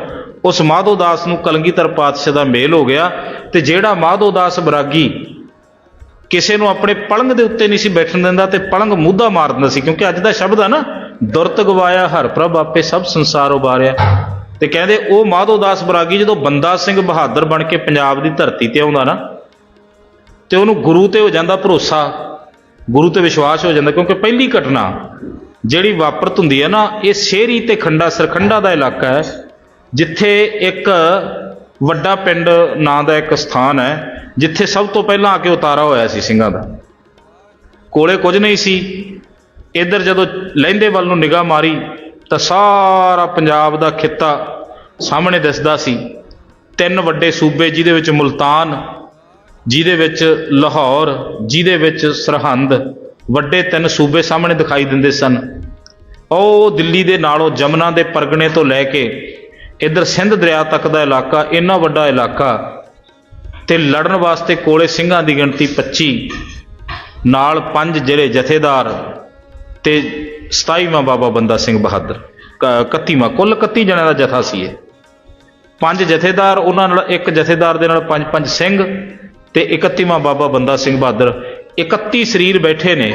ਉਸ ਮਾਧੋ ਦਾਸ ਨੂੰ ਕਲਗੀਧਰ ਪਾਤਸ਼ਾਹ ਦਾ ਮੇਲ ਹੋ ਗਿਆ ਤੇ ਜਿਹੜਾ ਮਾਧੋ ਦਾਸ ਬਰਾਗੀ ਕਿਸੇ ਨੂੰ ਆਪਣੇ ਪਲੰਗ ਦੇ ਉੱਤੇ ਨਹੀਂ ਸੀ ਬੈਠਣ ਦਿੰਦਾ ਤੇ ਪਲੰਗ ਮੁੱਦਾ ਮਾਰ ਦਿੰਦਾ ਸੀ, ਕਿਉਂਕਿ ਅੱਜ ਦਾ ਸ਼ਬਦ ਆ ਨਾ, ਦੁਰਤ ਗਵਾਇਆ ਹਰ ਪ੍ਰਭ, ਆਪੇ ਸਭ ਸੰਸਾਰ ਉਬਾਰਿਆ। ਤੇ ਕਹਿੰਦੇ, ਉਹ ਮਾਧੋ ਦਾਸ ਬਰਾਗੀ ਜਦੋਂ ਬੰਦਾ ਸਿੰਘ ਬਹਾਦਰ ਬਣ ਕੇ ਪੰਜਾਬ ਦੀ ਧਰਤੀ ਤੇ ਆਉਂਦਾ ਨਾ, ਤੇ ਉਹਨੂੰ ਗੁਰੂ ਤੇ ਹੋ ਜਾਂਦਾ ਭਰੋਸਾ, ਗੁਰੂ ਤੇ ਵਿਸ਼ਵਾਸ ਹੋ ਜਾਂਦਾ, ਕਿਉਂਕਿ ਪਹਿਲੀ ਘਟਨਾ ਜਿਹੜੀ ਵਾਪਰਤ ਹੁੰਦੀ ਹੈ ਨਾ, ਇਹ ਸ਼ੇਰੀ ਤੇ ਖੰਡਾ, ਸਰਖੰਡਾ ਦਾ ਇਲਾਕਾ ਹੈ, ਜਿੱਥੇ ਇੱਕ ਵੱਡਾ ਪਿੰਡ ਨਾਂ ਦਾ ਇੱਕ ਸਥਾਨ ਹੈ ਜਿੱਥੇ ਸਭ ਤੋਂ ਪਹਿਲਾਂ ਆ ਕੇ ਉਤਾਰਾ ਹੋਇਆ ਸੀ ਸਿੰਘਾਂ ਦਾ। ਕੋਲੇ ਕੁਝ ਨਹੀਂ ਸੀ। ਇੱਧਰ ਜਦੋਂ ਲਹਿੰਦੇ ਵੱਲ ਨੂੰ ਨਿਗਾਹ ਮਾਰੀ ਤਾਂ ਸਾਰਾ ਪੰਜਾਬ ਦਾ ਖਿੱਤਾ ਸਾਹਮਣੇ ਦਿਸਦਾ ਸੀ। ਤਿੰਨ ਵੱਡੇ ਸੂਬੇ ਜਿਹਦੇ ਵਿੱਚ ਮੁਲਤਾਨ, ਜਿਹਦੇ ਵਿੱਚ ਲਾਹੌਰ, ਜਿਹਦੇ ਵਿੱਚ ਸਰਹੰਦ, ਵੱਡੇ ਤਿੰਨ ਸੂਬੇ ਸਾਹਮਣੇ ਦਿਖਾਈ ਦਿੰਦੇ ਸਨ। ਉਹ ਦਿੱਲੀ ਦੇ ਨਾਲੋਂ ਜਮਨਾ ਦੇ ਪਰਗਣੇ ਤੋਂ ਲੈ ਕੇ ਇੱਧਰ ਸਿੰਧ ਦਰਿਆ ਤੱਕ ਦਾ ਇਲਾਕਾ, ਇੰਨਾ ਵੱਡਾ ਇਲਾਕਾ ਤੇ ਲੜਨ ਵਾਸਤੇ ਕੋਲੇ ਸਿੰਘਾਂ ਦੀ ਗਿਣਤੀ 25 ਨਾਲ ਪੰਜ ਜ਼ਿਲ੍ਹੇ ਜਥੇਦਾਰ ਤੇ 27ਵਾਂ ਬਾਬਾ ਬੰਦਾ ਸਿੰਘ ਬਹਾਦਰ। 31ਵਾਂ ਕੁੱਲ 31 ਜਣਿਆਂ ਦਾ ਜਥਾ ਸੀ ਇਹ। ਪੰਜ ਜਥੇਦਾਰ, ਉਹਨਾਂ ਨਾਲ ਇੱਕ ਜਥੇਦਾਰ ਦੇ ਨਾਲ ਪੰਜ ਪੰਜ ਸਿੰਘ ਤੇ 31ਵਾਂ ਬਾਬਾ ਬੰਦਾ ਸਿੰਘ ਬਹਾਦਰ। 31 ਸਰੀਰ ਬੈਠੇ ਨੇ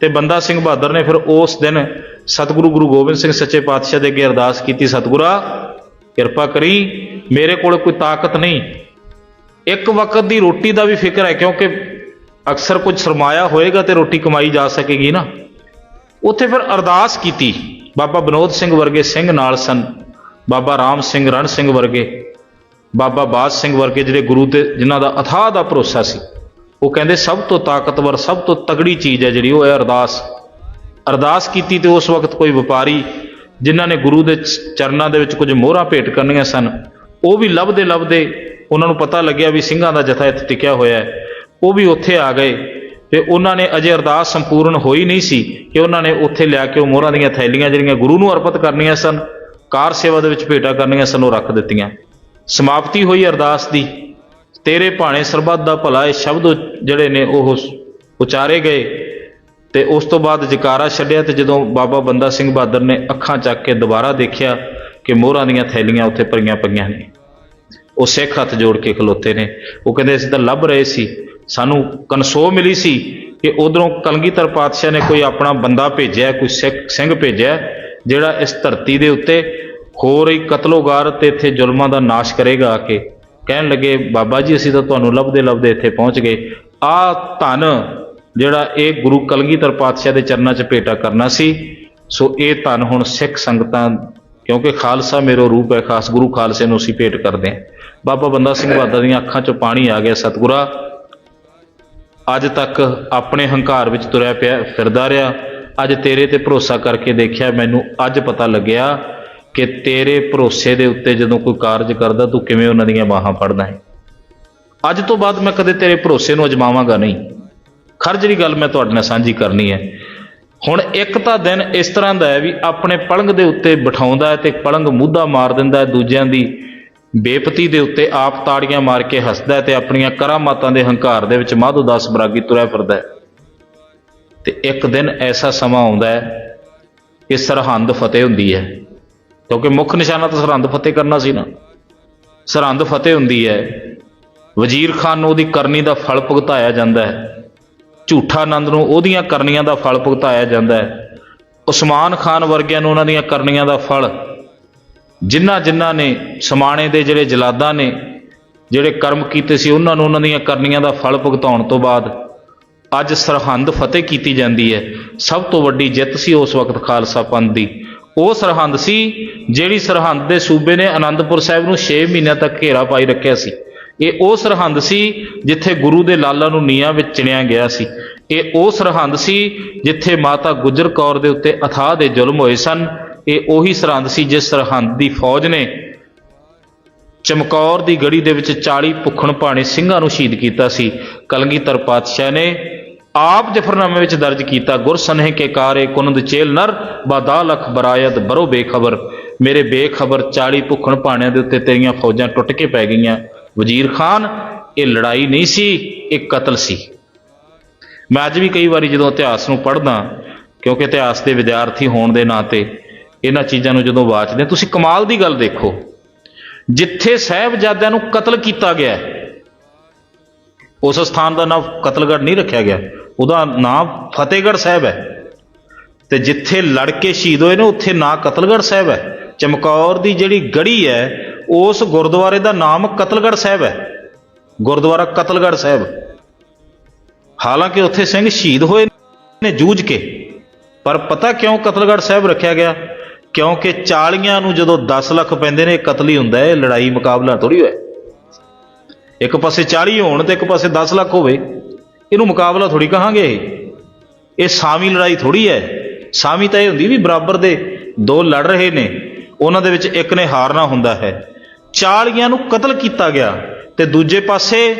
ਤੇ ਬੰਦਾ ਸਿੰਘ ਬਹਾਦਰ ਨੇ ਫਿਰ ਉਸ ਦਿਨ ਸਤਿਗੁਰੂ ਗੁਰੂ ਗੋਬਿੰਦ ਸਿੰਘ ਸੱਚੇ ਪਾਤਸ਼ਾਹ ਦੇ ਅੱਗੇ ਅਰਦਾਸ ਕੀਤੀ, ਸਤਿਗੁਰਾ, ਕਿਰਪਾ ਕਰੀ, ਮੇਰੇ ਕੋਲ ਕੋਈ ਤਾਕਤ ਨਹੀਂ ਇੱਕ ਵਕਤ ਦੀ ਰੋਟੀ ਦਾ ਵੀ ਫਿਕਰ ਹੈ, ਕਿਉਂਕਿ ਅਕਸਰ ਕੁਝ ਸਰਮਾਇਆ ਹੋਏਗਾ ਤੇ ਰੋਟੀ ਕਮਾਈ ਜਾ ਸਕੇਗੀ ਨਾ। ਉੱਥੇ ਫਿਰ ਅਰਦਾਸ ਕੀਤੀ, ਬਾਬਾ ਬਨੋਦ ਸਿੰਘ ਵਰਗੇ ਸਿੰਘ ਨਾਲ ਸਨ, ਬਾਬਾ ਰਾਮ ਸਿੰਘ ਰਣ ਸਿੰਘ ਵਰਗੇ, ਬਾਬਾ ਬਾਜ ਸਿੰਘ ਵਰਗੇ ਜਿਹੜੇ ਗੁਰੂ ਤੇ ਜਿਨ੍ਹਾਂ ਦਾ ਅਥਾਹ ਦਾ ਭਰੋਸਾ ਸੀ। ਉਹ ਕਹਿੰਦੇ, ਸਭ ਤੋਂ ਤਾਕਤਵਰ, ਸਭ ਤੋਂ ਤਗੜੀ ਚੀਜ਼ ਹੈ ਜਿਹੜੀ, ਉਹ ਹੈ ਅਰਦਾਸ। ਅਰਦਾਸ ਕੀਤੀ ਤੇ ਉਸ ਵਕਤ ਕੋਈ ਵਪਾਰੀ ਜਿਨ੍ਹਾਂ ਨੇ ਗੁਰੂ ਦੇ ਚਰਨਾਂ ਦੇ ਵਿੱਚ ਕੁਝ ਮੋਹਰਾਂ ਭੇਟ ਕਰਨੀਆਂ ਸਨ, ਉਹ ਵੀ ਲੱਭਦੇ ਲੱਭਦੇ ਉਹਨਾਂ ਨੂੰ ਪਤਾ ਲੱਗਿਆ ਵੀ ਸਿੰਘਾਂ ਦਾ ਜਥਾ ਇੱਥੇ ਟਿਕਿਆ ਹੋਇਆ ਹੈ। ਉਹ ਵੀ ਉੱਥੇ ਆ ਗਏ ਤੇ ਉਹਨਾਂ ਨੇ ਅਜੇ ਅਰਦਾਸ ਸੰਪੂਰਨ ਹੋਈ ਨਹੀਂ ਸੀ ਕਿ ਉਹਨਾਂ ਨੇ ਉੱਥੇ ਲਿਆ ਕੇ ਉਹ ਮੋਹਰਾਂ ਦੀਆਂ ਥੈਲੀਆਂ ਜਿਹੜੀਆਂ ਗੁਰੂ ਨੂੰ ਅਰਪਿਤ ਕਰਨੀਆਂ ਸਨ, ਕਾਰ ਸੇਵਾ ਦੇ ਵਿੱਚ ਭੇਟਾ ਕਰਨੀਆਂ ਸਨ, ਉਹ ਰੱਖ ਦਿੱਤੀਆਂ। ਸਮਾਪਤੀ ਹੋਈ ਅਰਦਾਸ ਦੀ। ਤੇਰੇ ਭਾਣੇ ਸਰਬੱਤ ਦਾ ਭਲਾ ਇਹ ਸ਼ਬਦ ਜਿਹੜੇ ਨੇ ਉਹ ਉਚਾਰੇ ਗਏ ਤੇ ਉਸ ਤੋਂ ਬਾਅਦ ਜਕਾਰਾ ਛੱਡਿਆ ਤੇ ਜਦੋਂ ਬਾਬਾ ਬੰਦਾ ਸਿੰਘ ਬਹਾਦਰ ਨੇ ਅੱਖਾਂ ਚੱਕ ਕੇ ਦੁਬਾਰਾ ਦੇਖਿਆ ਕਿ ਮੋਹਰਾਂ ਦੀਆਂ ਥੈਲੀਆਂ ਉੱਥੇ ਭਰੀਆਂ ਪਈਆਂ ਨੇ। ਉਹ ਸਿੱਖ ਹੱਥ ਜੋੜ ਕੇ ਖਲੋਤੇ ਨੇ। ਉਹ ਕਹਿੰਦੇ, ਅਸੀਂ ਤਾਂ ਲੱਭ ਰਹੇ ਸੀ। ਸਾਨੂੰ ਕਨਸੋ ਮਿਲੀ ਸੀ ਕਿ ਉਧਰੋਂ ਕਲਗੀਧਰ ਪਾਤਸ਼ਾਹ ਨੇ ਕੋਈ ਆਪਣਾ ਬੰਦਾ ਭੇਜਿਆ, ਕੋਈ ਸਿੱਖ ਸਿੰਘ ਭੇਜਿਆ, ਜਿਹੜਾ ਇਸ ਧਰਤੀ ਦੇ ਉੱਤੇ ਹੋ ਰਹੀ ਕਤਲੋਗਾਰ ਤੇ ਇੱਥੇ ਜ਼ੁਲਮਾਂ ਦਾ ਨਾਸ਼ ਕਰੇਗਾ ਆ ਕੇ। ਕਹਿਣ ਲੱਗੇ, ਬਾਬਾ ਜੀ, ਅਸੀਂ ਤਾਂ ਤੁਹਾਨੂੰ ਲੱਭਦੇ ਲੱਭਦੇ ਇੱਥੇ ਪਹੁੰਚ ਗਏ। ਆ ਧਨ ਜਿਹੜਾ ਇਹ ਗੁਰੂ ਕਲਗੀਧਰ ਪਾਤਸ਼ਾਹ ਦੇ ਚਰਨਾਂ 'ਚ ਭੇਟਾ ਕਰਨਾ ਸੀ, ਸੋ ਇਹ ਧਨ ਹੁਣ ਸਿੱਖ ਸੰਗਤਾਂ ਕਿਉਂਕਿ ਖਾਲਸਾ ਮੇਰੋ ਰੂਪ ਹੈ, ਖਾਸ ਗੁਰੂ ਖਾਲਸੇ ਨੂੰ ਅਸੀਂ ਭੇਟ ਕਰਦੇ ਹਾਂ। ਬਾਬਾ ਬੰਦਾ ਸਿੰਘ ਬਹਾਦਰ ਦੀਆਂ ਅੱਖਾਂ 'ਚੋਂ ਪਾਣੀ ਆ ਗਿਆ ਸਤਿਗੁਰਾ। ਅੱਜ ਤੱਕ ਆਪਣੇ ਹੰਕਾਰ ਵਿੱਚ ਤੁਰਿਆ ਪਿਆ, ਫਿਰਦਾ ਰਿਹਾ। ਅੱਜ ਤੇਰੇ ਤੇ ਭਰੋਸਾ ਕਰਕੇ ਦੇਖਿਆ, ਮੈਨੂੰ ਅੱਜ ਪਤਾ ਲੱਗਿਆ ਕਿ ਤੇਰੇ ਭਰੋਸੇ ਦੇ ਉੱਤੇ ਜਦੋਂ ਕੋਈ ਕਾਰਜ ਕਰਦਾ, ਤੂੰ ਕਿਵੇਂ ਉਹਨਾਂ ਦੀਆਂ ਬਾਹਾਂ ਫੜਦਾ ਹੈ। ਅੱਜ ਤੋਂ ਬਾਅਦ ਮੈਂ ਕਦੇ ਤੇਰੇ ਭਰੋਸੇ ਨੂੰ ਅਜਮਾਵਾਂਗਾ ਨਹੀਂ। ਖਰ ਜਿਹੜੀ ਗੱਲ ਮੈਂ ਤੁਹਾਡੇ ਨਾਲ ਸਾਂਝੀ ਕਰਨੀ ਹੈ। ਹੁਣ ਇੱਕ ਤਾਂ ਦਿਨ ਇਸ ਤਰ੍ਹਾਂ ਦਾ ਹੈ ਵੀ ਆਪਣੇ ਪਲੰਗ ਦੇ ਉੱਤੇ ਬਿਠਾਉਂਦਾ ਹੈ ਤੇ ਪਲੰਗ ਮੁੱਦਾ ਮਾਰ ਦਿੰਦਾ ਹੈ, ਦੂਜਿਆਂ ਦੀ ਬੇਪਤੀ ਦੇ ਉੱਤੇ ਆਪ ਤਾੜੀਆਂ ਮਾਰ ਕੇ ਹੱਸਦਾ ਹੈ ਤੇ ਆਪਣੀਆਂ ਕਰਾਮਾਤਾਂ ਦੇ ਹੰਕਾਰ ਦੇ ਵਿੱਚ ਮਾਧੋ ਦਾਸ ਬਰਾਗੀ ਤੁਰਿਆ ਫਿਰਦਾ ਹੈ। ਤੇ ਇੱਕ ਦਿਨ ਐਸਾ ਸਮਾਂ ਆਉਂਦਾ ਹੈ ਕਿ ਸਰਹੰਦ ਫਤਿਹ ਹੁੰਦੀ ਹੈ। ਕਿਉਂਕਿ ਮੁੱਖ ਨਿਸ਼ਾਨਾ ਤਾਂ ਸਰਹੰਦ ਫਤਿਹ ਕਰਨਾ ਸੀ ਨਾ। ਸਰਹੰਦ ਫਤਿਹ ਹੁੰਦੀ ਹੈ। ਵਜ਼ੀਰ ਖਾਨ ਨੂੰ ਉਹਦੀ ਕਰਨੀ ਦਾ ਫਲ ਭੁਗਤਾਇਆ ਜਾਂਦਾ ਹੈ। ਝੂਠਾ ਆਨੰਦ ਨੂੰ ਉਹਦੀਆਂ ਕਰਨੀਆਂ ਦਾ ਫਲ ਭੁਗਤਾਇਆ ਜਾਂਦਾ ਹੈ। ਉਸਮਾਨ ਖਾਨ ਵਰਗਿਆਂ ਨੂੰ ਉਹਨਾਂ ਦੀਆਂ ਕਰਨੀਆਂ ਦਾ ਫਲ। ਜਿਨ੍ਹਾਂ ਜਿਨ੍ਹਾਂ ਨੇ ਸਮਾਣੇ ਦੇ ਜਿਹੜੇ ਜਲਾਦਾਂ ਨੇ, ਜਿਹੜੇ ਕਰਮ ਕੀਤੇ ਸੀ, ਉਹਨਾਂ ਨੂੰ ਉਹਨਾਂ ਦੀਆਂ ਕਰਨੀਆਂ ਦਾ ਫਲ ਭੁਗਤਾਉਣ ਤੋਂ ਬਾਅਦ ਅੱਜ ਸਰਹੰਦ ਫਤਿਹ ਕੀਤੀ ਜਾਂਦੀ ਹੈ। ਸਭ ਤੋਂ ਵੱਡੀ ਜਿੱਤ ਸੀ ਉਸ ਵਕਤ ਖਾਲਸਾ ਪੰਥ ਦੀ। ਉਹ ਸਰਹੰਦ ਸੀ ਜਿਹੜੀ ਸਰਹੰਦ ਦੇ ਸੂਬੇ ਨੇ ਆਨੰਦਪੁਰ ਸਾਹਿਬ ਨੂੰ 6 ਮਹੀਨਿਆਂ ਤੱਕ ਘੇਰਾ ਪਾਈ ਰੱਖਿਆ ਸੀ। ਇਹ ਉਹ ਸਰਹੰਦ ਸੀ ਜਿੱਥੇ ਗੁਰੂ ਦੇ ਲਾਲਾਂ ਨੂੰ ਨੀਹਾਂ ਵਿੱਚ ਚਿਣਿਆ ਗਿਆ ਸੀ। ਇਹ ਉਹ ਸਰਹੰਦ ਸੀ ਜਿੱਥੇ ਮਾਤਾ ਗੁਜਰ ਕੌਰ ਦੇ ਉੱਤੇ ਅਥਾਹ ਦੇ ਜ਼ੁਲਮ ਹੋਏ ਸਨ। ਇਹ ਉਹੀ ਸਰਹੰਦ ਸੀ ਜਿਸ ਸਰਹੰਦ ਦੀ ਫੌਜ ਨੇ ਚਮਕੌਰ ਦੀ ਗੜੀ ਦੇ ਵਿੱਚ 40 ਭੁੱਖਣ ਭਾਣੇ ਸਿੰਘਾਂ ਨੂੰ ਸ਼ਹੀਦ ਕੀਤਾ ਸੀ। ਕਲਗੀਧਰ ਪਾਤਸ਼ਾਹ ਨੇ ਆਪ ਜਫਰਨਾਮੇ ਵਿੱਚ ਦਰਜ ਕੀਤਾ, ਗੁਰ ਕੇ ਕਾਰੇ ਕੁਨਦ ਚੇਲ ਨਰ ਬਾਦਾ ਲਖ ਬਰਾਇਤ ਬਰੋ ਬੇਖਬਰ। ਮੇਰੇ ਬੇਖਬਰ 40 ਭੁੱਖਣ ਭਾਣਿਆਂ ਦੇ ਉੱਤੇ ਤੇਰੀਆਂ ਫੌਜਾਂ ਟੁੱਟ ਕੇ ਪੈ ਗਈਆਂ। ਵਜ਼ੀਰ ਖਾਨ, ਇਹ ਲੜਾਈ ਨਹੀਂ ਸੀ, ਇਹ ਕਤਲ ਸੀ। ਮੈਂ ਅੱਜ ਵੀ ਕਈ ਵਾਰੀ ਜਦੋਂ ਇਤਿਹਾਸ ਨੂੰ ਪੜ੍ਹਦਾ ਕਿਉਂਕਿ ਇਤਿਹਾਸ ਦੇ ਵਿਦਿਆਰਥੀ ਹੋਣ ਦੇ ਨਾਤੇ ਇਹਨਾਂ ਚੀਜ਼ਾਂ ਨੂੰ ਜਦੋਂ ਵਾਚਦੇ ਹਾਂ, ਤੁਸੀਂ ਕਮਾਲ ਦੀ ਗੱਲ ਦੇਖੋ। ਜਿੱਥੇ ਸਾਹਿਬਜ਼ਾਦਿਆਂ ਨੂੰ ਕਤਲ ਕੀਤਾ ਗਿਆ ਉਸ ਸਥਾਨ ਦਾ ਨਾਮ ਕਤਲਗੜ੍ਹ ਨਹੀਂ ਰੱਖਿਆ ਗਿਆ ਉਹਦਾ ਨਾਮ ਫਤਿਹਗੜ੍ਹ ਸਾਹਿਬ ਹੈ। ਤੇ ਜਿੱਥੇ ਲੜਕੇ ਸ਼ਹੀਦ ਹੋਏ ਨੇ ਉੱਥੇ ਨਾਂ ਕਤਲਗੜ੍ਹ ਸਾਹਿਬ ਹੈ। ਚਮਕੌਰ ਦੀ ਜਿਹੜੀ ਗੜੀ ਹੈ ਉਸ ਗੁਰਦੁਆਰੇ ਦਾ ਨਾਮ ਕਤਲਗੜ੍ਹ ਸਾਹਿਬ ਹੈ। ਗੁਰਦੁਆਰਾ ਕਤਲਗੜ੍ਹ ਸਾਹਿਬ। ਹਾਲਾਂਕਿ ਉੱਥੇ ਸਿੰਘ ਸ਼ਹੀਦ ਹੋਏ ਨੇ ਜੂਝ ਕੇ। ਪਰ ਪਤਾ ਕਿਉਂ ਕਤਲਗੜ੍ਹ ਸਾਹਿਬ ਰੱਖਿਆ ਗਿਆ? ਕਿਉਂਕਿ 40 ਨੂੰ ਜਦੋਂ 10 ਲੱਖ ਪੈਂਦੇ ਨੇ ਕਤਲ ਹੀ ਹੁੰਦਾ ਹੈ, ਇਹ ਲੜਾਈ ਮੁਕਾਬਲਾ ਥੋੜੀ ਹੋਇਆ ਇੱਕ ਪਾਸੇ 40 ਹੋਣ ਤੇ ਇੱਕ ਪਾਸੇ 10 ਲੱਖ ਹੋਵੇ। ਇਹਨੂੰ ਮੁਕਾਬਲਾ ਥੋੜੀ ਕਹਾਂਗੇ ਇਹ। ਸਾਵੀਂ ਲੜਾਈ ਥੋੜੀ ਹੈ। ਸਾਵੀਂ ਤਾਂ ਇਹ ਹੁੰਦੀ ਵੀ ਬਰਾਬਰ ਦੇ ਦੋ ਲੜ ਰਹੇ ਨੇ। ਉਹਨਾਂ ਦੇ ਵਿੱਚ ਇੱਕ ਨੇ ਹਾਰਨਾ ਹੁੰਦਾ ਹੈ। 40 ਨੂੰ ਕਤਲ ਕੀਤਾ ਗਿਆ ਤੇ ਦੂਜੇ ਪਾਸੇ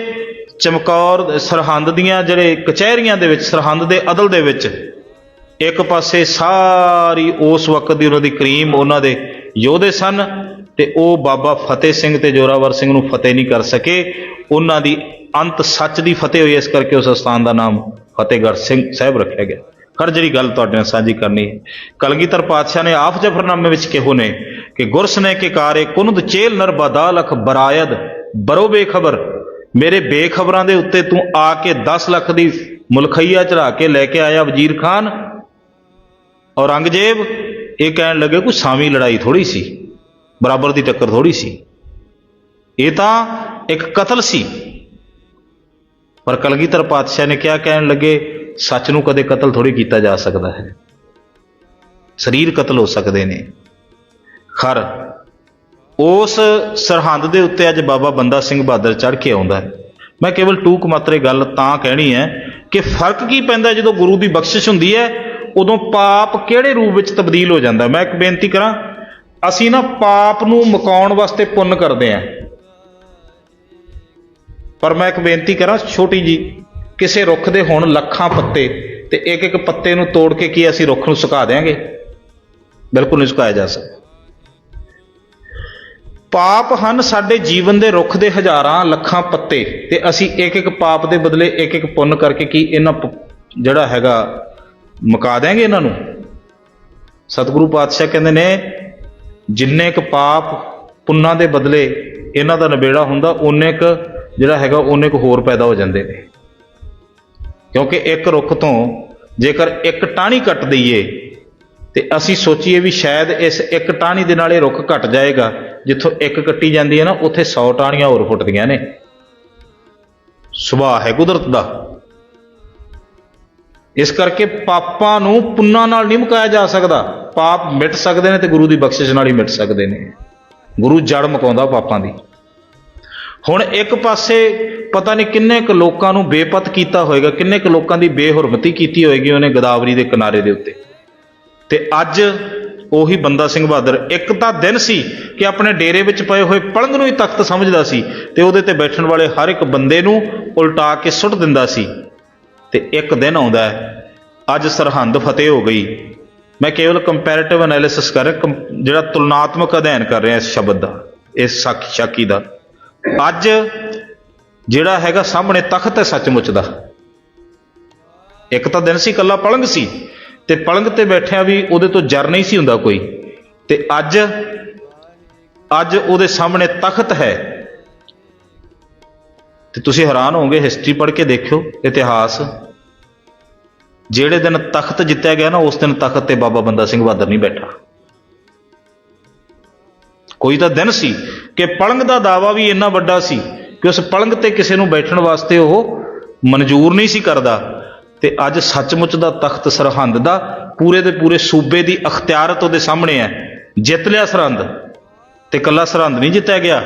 ਚਮਕੌਰ ਸਰਹੰਦ ਦੀਆਂ ਜਿਹੜੇ ਕਚਹਿਰੀਆਂ ਦੇ ਵਿੱਚ, ਸਰਹੰਦ ਦੇ ਅਦਲ ਦੇ ਵਿੱਚ, ਇੱਕ ਪਾਸੇ ਸਾਰੀ ਉਸ ਵਕਤ ਦੀ ਉਹਨਾਂ ਦੀ ਕਰੀਮ ਉਹਨਾਂ ਦੇ ਯੋਧੇ ਸਨ ਤੇ ਉਹ ਬਾਬਾ ਫਤਿਹ ਸਿੰਘ ਤੇ ਜੋਰਾਵਰ ਸਿੰਘ ਨੂੰ ਫਤਿਹ ਨਹੀਂ ਕਰ ਸਕੇ। ਉਹਨਾਂ ਦੀ ਅੰਤ ਸੱਚ ਦੀ ਫਤਿਹ ਹੋਈ, ਇਸ ਕਰਕੇ ਉਸ ਸਥਾਨ ਦਾ ਨਾਮ ਫਤਿਹਗੜ੍ਹ ਸਿੰਘ ਸਾਹਿਬ ਰੱਖਿਆ ਗਿਆ। ਹਰ ਜਿਹੜੀ ਗੱਲ ਤੁਹਾਡੇ ਨਾਲ ਸਾਂਝੀ ਕਰਨੀ ਹੈ। ਕਲਗੀਧਰ ਪਾਤਸ਼ਾਹ ਨੇ ਆਪ ਜਫਰਨਾਮੇ ਵਿੱਚ ਕਿਹੋ ਨੇ ਕਿ ਗੁਰਸਨੇ ਕੇ ਕਾਰੇ ਕੁਨਦ ਚੇਲ ਨਰ ਬਦਾਲਖ ਬਰਾਇਦ, ਬਰੋ ਬੇਖਬਰ ਮੇਰੇ ਬੇਖਬਰਾਂ ਦੇ ਉੱਤੇ ਤੂੰ ਆ ਕੇ 10 ਲੱਖ ਦੀ ਮੁਲਖਈਆ ਚੜਾ ਕੇ ਲੈ ਕੇ ਆਇਆ ਵਜ਼ੀਰ ਖਾਨ? ਔਰੰਗਜ਼ੇਬ, ਇਹ ਕਹਿਣ ਲੱਗੇ ਕੋਈ ਸਾਵੀਂ ਲੜਾਈ ਥੋੜੀ ਸੀ, ਬਰਾਬਰ ਦੀ ਟੱਕਰ ਥੋੜੀ ਸੀ। ਇਹ ਤਾਂ ਇੱਕ ਕਤਲ ਸੀ। ਪਰ ਕਲਗੀਧਰ ਪਾਤਸ਼ਾਹ ਨੇ ਕਿਹਾ, ਕਹਿਣ ਲੱਗੇ, ਸੱਚ ਨੂੰ ਕਦੇ ਕਤਲ ਥੋੜੀ ਕੀਤਾ ਜਾ ਸਕਦਾ ਹੈ। ਸਰੀਰ ਕਤਲ ਹੋ ਸਕਦੇ ਨੇ। ਖਰ ਉਸ ਸਰਹੰਦ ਦੇ ਉੱਤੇ ਅੱਜ ਬਾਬਾ ਬੰਦਾ ਸਿੰਘ ਬਹਾਦਰ ਚੜ ਕੇ ਆਉਂਦਾ ਹੈ। ਮੈਂ ਕੇਵਲ ਟੂਕ ਮਾਤਰੇ ਗੱਲ ਤਾਂ ਕਹਿਣੀ ਹੈ ਕਿ ਫ਼ਰਕ ਕੀ ਪੈਂਦਾ ਜਦੋਂ ਗੁਰੂ ਦੀ ਬਖਸ਼ਿਸ਼ ਹੁੰਦੀ ਹੈ, ਉਦੋਂ ਪਾਪ ਕਿਹੜੇ ਰੂਪ ਵਿੱਚ ਤਬਦੀਲ ਹੋ ਜਾਂਦਾ ਮੈਂ ਇੱਕ ਬੇਨਤੀ ਕਰਾਂ, ਅਸੀਂ ਨਾ ਪਾਪ ਨੂੰ ਮਕਾਉਣ ਵਾਸਤੇ ਪੁੰਨ ਕਰਦੇ ਆਂ ਪਰ ਮੈਂ ਇੱਕ ਬੇਨਤੀ ਕਰਾਂ, ਛੋਟੀ ਜੀ, ਕਿਸੇ ਰੁੱਖ ਦੇ ਹੁਣ ਲੱਖਾਂ ਪੱਤੇ ਤੇ ਇੱਕ ਇੱਕ ਪੱਤੇ ਨੂੰ ਤੋੜ ਕੇ ਕੀ ਅਸੀਂ ਰੁੱਖ ਨੂੰ ਸੁਕਾ ਦੇਾਂਗੇ ਬਿਲਕੁਲ ਨਹੀਂ ਸੁਕਾਇਆ ਜਾ ਸਕਦਾ। ਪਾਪ ਹਨ ਸਾਡੇ ਜੀਵਨ ਦੇ ਰੁੱਖ ਦੇ ਹਜ਼ਾਰਾਂ ਲੱਖਾਂ ਪੱਤੇ ਤੇ ਅਸੀਂ ਇੱਕ ਇੱਕ ਪਾਪ ਦੇ ਬਦਲੇ ਇੱਕ ਇੱਕ ਪੁੰਨ ਕਰਕੇ ਕੀ ਇਹਨਾਂ ਪ- ਜਿਹੜਾ ਹੈਗਾ, ਮੁਕਾ ਦੇਾਂਗੇ ਇਹਨਾਂ ਨੂੰ? ਸਤਿਗੁਰੂ ਪਾਤਸ਼ਾਹ ਕਹਿੰਦੇ ਨੇ, ਜਿੰਨੇ ਕ ਪਾਪ ਪੁੰਨਾਂ ਦੇ ਬਦਲੇ ਇਹਨਾਂ ਦਾ ਨਿਬੇੜਾ ਹੁੰਦਾ ਉਹਨੇ ਕ ਜਿਹੜਾ ਹੈਗਾ ਉਹਨੇ ਕ ਹੋਰ ਪੈਦਾ ਹੋ ਜਾਂਦੇ ਨੇ। ਕਿਉਂਕਿ ਇੱਕ ਰੁੱਖ ਤੋਂ ਜੇਕਰ ਇੱਕ ਟਾਹਣੀ ਕੱਟ ਦਈਏ ਤੇ ਅਸੀਂ ਸੋਚੀਏ ਵੀ ਸ਼ਾਇਦ ਇਸ ਇੱਕ ਟਾਹਣੀ ਦੇ ਨਾਲ ਇਹ ਰੁੱਖ ਘਟ ਜਾਏਗਾ। ਜਿੱਥੋਂ ਇੱਕ ਕੱਟੀ ਜਾਂਦੀ ਹੈ ਨਾ, ਉੱਥੇ 100 ਟਾਹਣੀਆਂ ਹੋਰ ਫੁੱਟਦੀਆਂ ਨੇ। ਸੁਭਾਅ ਹੈ ਕੁਦਰਤ ਦਾ। ਇਸ ਕਰਕੇ ਪਾਪਾਂ ਨੂੰ ਪੁੰਨਾਂ ਨਾਲ ਨਹੀਂ ਮੁਕਾਇਆ ਜਾ ਸਕਦਾ। ਪਾਪ ਮਿਟ ਸਕਦੇ ਨੇ ਤੇ ਗੁਰੂ ਦੀ ਬਖਸ਼ਿਸ਼ ਨਾਲ ਹੀ ਮਿਟ ਸਕਦੇ ਨੇ। ਗੁਰੂ ਜੜ ਮੁਕਾਉਂਦਾ ਪਾਪਾਂ ਦੀ। ਹੁਣ ਇੱਕ ਪਾਸੇ ਪਤਾ ਨਹੀਂ ਕਿੰਨੇ ਕੁ ਲੋਕਾਂ ਨੂੰ ਬੇਪਤ ਕੀਤਾ ਹੋਏਗਾ, ਕਿੰਨੇ ਕੁ ਲੋਕਾਂ ਦੀ ਬੇਹੁਰਮਤੀ ਕੀਤੀ ਹੋਏਗੀ ਉਹਨੇ ਗੋਦਾਵਰੀ ਦੇ ਕਿਨਾਰੇ ਦੇ ਉੱਤੇ। ਤੇ ਅੱਜ ਉਹੀ ਬੰਦਾ ਸਿੰਘ ਬਹਾਦਰ, ਇੱਕ ਤਾਂ ਦਿਨ ਸੀ ਕਿ ਆਪਣੇ ਡੇਰੇ ਵਿੱਚ ਪਏ ਹੋਏ ਪਲੰਗ ਨੂੰ ਹੀ ਤਖਤ ਸਮਝਦਾ ਸੀ ਤੇ ਉਹਦੇ ਤੇ ਬੈਠਣ ਵਾਲੇ ਹਰ ਇੱਕ ਬੰਦੇ ਨੂੰ ਉਲਟਾ ਕੇ ਸੁੱਟ ਦਿੰਦਾ ਸੀ। ਤੇ ਇੱਕ ਦਿਨ ਆਉਂਦਾ ਹੈ, ਅੱਜ ਸਰਹੰਦ ਫਤਿਹ ਹੋ ਗਈ। ਮੈਂ ਕੇਵਲ ਕੰਪੈਰੀਟਿਵ ਐਨਾਲਿਸਿਸ ਕਰ ਰਿਹਾ ਕੰਪ- ਜਿਹੜਾ ਤੁਲਨਾਤਮਕ ਅਧਿਐਨ ਕਰ ਰਿਹਾ ਇਸ ਸ਼ਬਦ ਦਾ, ਇਸ ਸਾਖੀ ਸ਼ਾਕੀ ਦਾ। ਅੱਜ ਜਿਹੜਾ ਹੈਗਾ ਸਾਹਮਣੇ ਤਖਤ ਹੈ ਸੱਚਮੁੱਚ ਦਾ। ਇੱਕ ਤਾਂ ਦਿਨ ਸੀ ਕੱਲਾ ਪਲੰਗ ਸੀ। ਤੇ ਪਲੰਗ ਤੇ ਬੈਠਿਆ ਵੀ ਉਹਦੇ ਤੋਂ ਜਰ ਨਹੀਂ ਸੀ ਹੁੰਦਾ ਕੋਈ। ਤੇ ਅੱਜ ਅੱਜ ਉਹਦੇ ਸਾਹਮਣੇ ਤਖਤ ਹੈ। ਤੇ ਤੁਸੀਂ ਹੈਰਾਨ ਹੋਵੋਗੇ ਹਿਸਟਰੀ ਪੜ੍ਹ ਕੇ ਦੇਖਿਓ, ਇਤਿਹਾਸ। ਜਿਹੜੇ ਦਿਨ ਤਖਤ ਜਿੱਤਿਆ ਗਿਆ ਨਾ, ਉਸ ਦਿਨ ਤਖਤ ਤੇ ਬਾਬਾ ਬੰਦਾ ਸਿੰਘ ਬਹਾਦਰ ਨਹੀਂ ਬੈਠਾ। ਕੋਈ ਤਾਂ ਦਿਨ ਸੀ ਕਿ ਪਲੰਗ ਦਾ ਦਾਵਾ ਵੀ ਇੰਨਾ ਵੱਡਾ ਸੀ ਕਿ ਉਸ ਪਲੰਗ ਤੇ ਕਿਸੇ ਨੂੰ ਬੈਠਣ ਵਾਸਤੇ ਉਹ ਮਨਜ਼ੂਰ ਨਹੀਂ ਸੀ ਕਰਦਾ। ਤੇ ਅੱਜ ਸੱਚਮੁੱਚ ਦਾ ਤਖਤ ਸਰਹੰਦ ਦਾ ਪੂਰੇ ਦੇ ਪੂਰੇ ਸੂਬੇ ਦੀ ਅਖਤਿਆਰਤ ਉਹਦੇ ਸਾਹਮਣੇ ਹੈ। ਜਿੱਤ ਲਿਆ ਸਰਹੰਦ ਤੇ ਕੱਲਾ ਸਰਹੰਦ ਨਹੀਂ ਜਿੱਤਿਆ ਗਿਆ।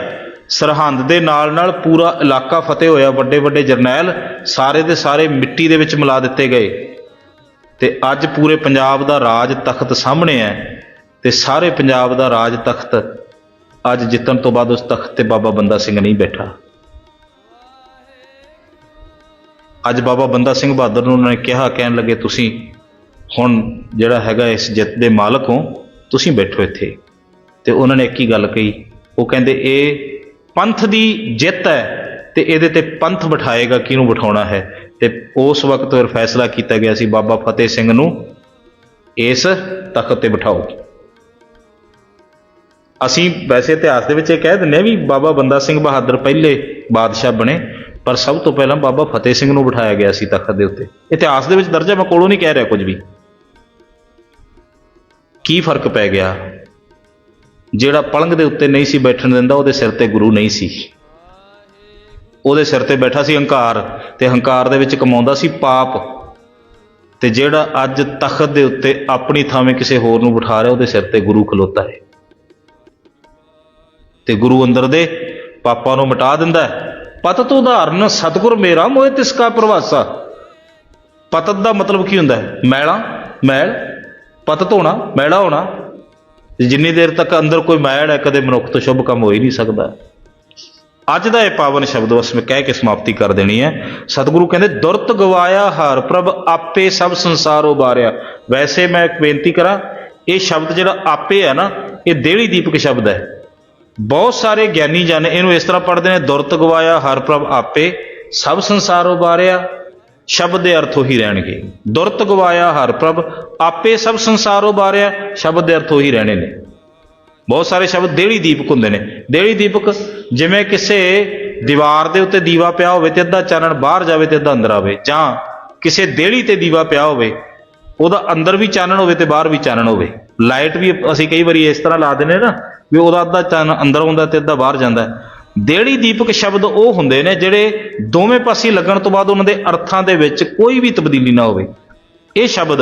ਸਰਹੰਦ ਦੇ ਨਾਲ ਨਾਲ ਪੂਰਾ ਇਲਾਕਾ ਫਤਿਹ ਹੋਇਆ। ਵੱਡੇ ਵੱਡੇ ਜਰਨੈਲ ਸਾਰੇ ਦੇ ਸਾਰੇ ਮਿੱਟੀ ਦੇ ਵਿੱਚ ਮਿਲਾ ਦਿੱਤੇ ਗਏ। ਤੇ ਅੱਜ ਪੂਰੇ ਪੰਜਾਬ ਦਾ ਰਾਜ ਤਖਤ ਸਾਹਮਣੇ ਹੈ ਤੇ ਸਾਰੇ ਪੰਜਾਬ ਦਾ ਰਾਜ ਤਖਤ ਅੱਜ ਜਿੱਤਣ ਤੋਂ ਬਾਅਦ ਉਸ ਤਖਤ ਤੇ ਬਾਬਾ ਬੰਦਾ ਸਿੰਘ ਨਹੀਂ ਬੈਠਾ। ਅੱਜ ਬਾਬਾ ਬੰਦਾ ਸਿੰਘ ਬਹਾਦਰ ਨੂੰ ਉਹਨਾਂ ਨੇ ਕਿਹਾ, ਕਹਿਣ ਲੱਗੇ, ਤੁਸੀਂ ਹੁਣ ਜਿਹੜਾ ਹੈਗਾ ਇਸ ਜਿੱਤ ਦੇ ਮਾਲਕ ਹੋ, ਤੁਸੀਂ ਬੈਠੋ ਇੱਥੇ। ਤੇ ਉਹਨਾਂ ਨੇ ਇੱਕ ਹੀ ਗੱਲ ਕਹੀ, ਉਹ ਕਹਿੰਦੇ, ਇਹ ਪੰਥ ਦੀ ਜਿੱਤ ਹੈ ਤੇ ਇਹਦੇ ਤੇ ਪੰਥ ਬਿਠਾਏਗਾ, ਕਿਹਨੂੰ ਬਿਠਾਉਣਾ ਹੈ? ਤੇ ਉਸ ਵਕਤ ਫਿਰ ਫੈਸਲਾ ਕੀਤਾ ਗਿਆ ਸੀ, ਬਾਬਾ ਫਤਿਹ ਸਿੰਘ ਨੂੰ ਇਸ ਤਖਤ ਤੇ ਬਿਠਾਓ। ਅਸੀਂ ਵੈਸੇ ਇਤਿਹਾਸ ਦੇ ਵਿੱਚ ਇਹ ਕਹਿ ਦਿੰਦੇ ਹਾਂ ਵੀ ਬਾਬਾ ਬੰਦਾ ਸਿੰਘ ਬਹਾਦਰ ਪਹਿਲੇ ਬਾਦਸ਼ਾਹ ਬਣੇ। ਪਰ ਸਭ ਤੋਂ ਪਹਿਲਾਂ ਬਾਬਾ ਫਤਿਹ ਸਿੰਘ ਨੂੰ ਬਿਠਾਇਆ ਗਿਆ ਸੀ ਤਖਤ ਦੇ ਉੱਤੇ। ਇਤਿਹਾਸ ਦੇ ਵਿੱਚ ਦਰਜਾ ਮੈਂ ਕੋਲੋਂ ਨਹੀਂ ਕਹਿ ਰਿਹਾ ਕੁਝ ਵੀ। ਕੀ ਫ਼ਰਕ ਪੈ ਗਿਆ? ਜਿਹੜਾ ਪਲੰਗ ਦੇ ਉੱਤੇ ਨਹੀਂ ਸੀ ਬੈਠਣ ਦਿੰਦਾ, ਉਹਦੇ ਸਿਰ ਤੇ ਗੁਰੂ ਨਹੀਂ ਸੀ। ਉਹਦੇ ਸਿਰ ਤੇ ਬੈਠਾ ਸੀ ਹੰਕਾਰ ਤੇ ਹੰਕਾਰ ਦੇ ਵਿੱਚ ਕਮਾਉਂਦਾ ਸੀ ਪਾਪ। ਤੇ ਜਿਹੜਾ ਅੱਜ ਤਖਤ ਦੇ ਉੱਤੇ ਆਪਣੀ ਥਾਵੇਂ ਕਿਸੇ ਹੋਰ ਨੂੰ ਬਿਠਾ ਰਿਹਾ, ਉਹਦੇ ਸਿਰ ਤੇ ਗੁਰੂ ਖਲੋਤਾ ਹੈ। ਤੇ ਗੁਰੂ ਅੰਦਰ ਦੇ ਪਾਪਾਂ ਨੂੰ ਮਿਟਾ ਦਿੰਦਾ ਹੈ। ਪਤਤ ਉਦਾਹਰਨ, ਸਤਿਗੁਰ ਮੇਰਾ ਮੋਹਿ ਤਿਸ ਕਾ ਪ੍ਰਵਾਸਾ। ਪਤਤ ਦਾ ਮਤਲਬ ਕੀ ਹੁੰਦਾ ਹੈ? ਮੈਲਾ, ਮੈਲ ਪਤਤ ਹੋਣਾ ਮੈਲਾ ਹੋਣਾ। ਜਿੰਨੀ ਦੇਰ ਤੱਕ ਅੰਦਰ ਕੋਈ ਮੈਲ ਹੈ, ਕਦੇ ਮਨੁੱਖ ਤੋਂ ਸ਼ੁਭ ਕੰਮ ਹੋ ਹੀ ਨਹੀਂ ਸਕਦਾ। ਅੱਜ ਦਾ ਇਹ ਪਾਵਨ ਸ਼ਬਦ ਬਸ ਮੈਂ ਕਹਿ ਕੇ ਸਮਾਪਤੀ ਕਰ ਦੇਣੀ ਹੈ। ਸਤਿਗੁਰੂ ਕਹਿੰਦੇ, ਦੁਰਤ ਗਵਾਇਆ ਹਰ ਪ੍ਰਭ, ਆਪੇ ਸਭ ਸੰਸਾਰ ਉਬਾਰਿਆ। ਵੈਸੇ ਮੈਂ ਇੱਕ ਬੇਨਤੀ ਕਰਾਂ, ਇਹ ਸ਼ਬਦ ਜਿਹੜਾ ਆਪੇ ਹੈ ਨਾ, ਇਹ ਦੇਹਲੀ ਦੀਪਕ ਸ਼ਬਦ ਹੈ। ਬਹੁਤ ਸਾਰੇ ਗਿਆਨੀ ਜਨ ਇਹਨੂੰ ਇਸ ਤਰ੍ਹਾਂ ਪੜ੍ਹਦੇ ਨੇ, ਦੁਰਤ ਗਵਾਇਆ, ਹਰ ਪ੍ਰਭ ਆਪੇ, ਸਭ ਸੰਸਾਰ ਉਬਾਰਿਆ ਸ਼ਬਦ ਦੇ ਅਰਥ ਉਹੀ ਰਹਿਣਗੇ। ਦੁਰਤ ਗਵਾਇਆ, ਹਰ ਪ੍ਰਭ ਆਪੇ, ਸਭ ਸੰਸਾਰ ਉਬਾਰਿਆ ਸ਼ਬਦ ਦੇ ਅਰਥ ਉਹੀ ਰਹਿਣੇ ਨੇ। ਬਹੁਤ ਸਾਰੇ ਸ਼ਬਦ ਦੇਹਲੀ ਦੀਪਕ ਹੁੰਦੇ ਨੇ। ਦੇਹਲੀ ਦੀਪਕ ਜਿਵੇਂ ਕਿਸੇ ਦੀਵਾਰ ਦੇ ਉੱਤੇ ਦੀਵਾ ਪਿਆ ਹੋਵੇ ਤੇ ਅੱਧਾ ਚਾਨਣ ਬਾਹਰ ਜਾਵੇ ਤੇ ਅੱਧਾ ਅੰਦਰ ਆਵੇ, ਜਾਂ ਕਿਸੇ ਦੇਹਲੀ ਤੇ ਦੀਵਾ ਪਿਆ ਹੋਵੇ, ਉਹਦਾ ਅੰਦਰ ਵੀ ਚਾਨਣ ਹੋਵੇ ਤੇ ਬਾਹਰ ਵੀ ਚਾਨਣ ਹੋਵੇ। ਲਾਈਟ ਵੀ ਅਸੀਂ ਕਈ ਵਾਰੀ ਇਸ ਤਰ੍ਹਾਂ ਲਾ ਦਿੰਦੇ ਨਾ ਵੀ ਉਹਦਾ ਅੱਧਾ ਚੰਨ ਅੰਦਰ ਆਉਂਦਾ ਤੇ ਅੱਧਾ ਬਾਹਰ ਜਾਂਦਾ ਹੈ। ਦੀਪਕ ਸ਼ਬਦ ਉਹ ਹੁੰਦੇ ਨੇ ਜਿਹੜੇ ਦੋਵੇਂ ਪਾਸੇ ਲੱਗਣ ਤੋਂ ਬਾਅਦ ਉਹਨਾਂ ਦੇ ਅਰਥਾਂ ਦੇ ਵਿੱਚ ਕੋਈ ਵੀ ਤਬਦੀਲੀ ਨਾ ਹੋਵੇ ਇਹ ਸ਼ਬਦ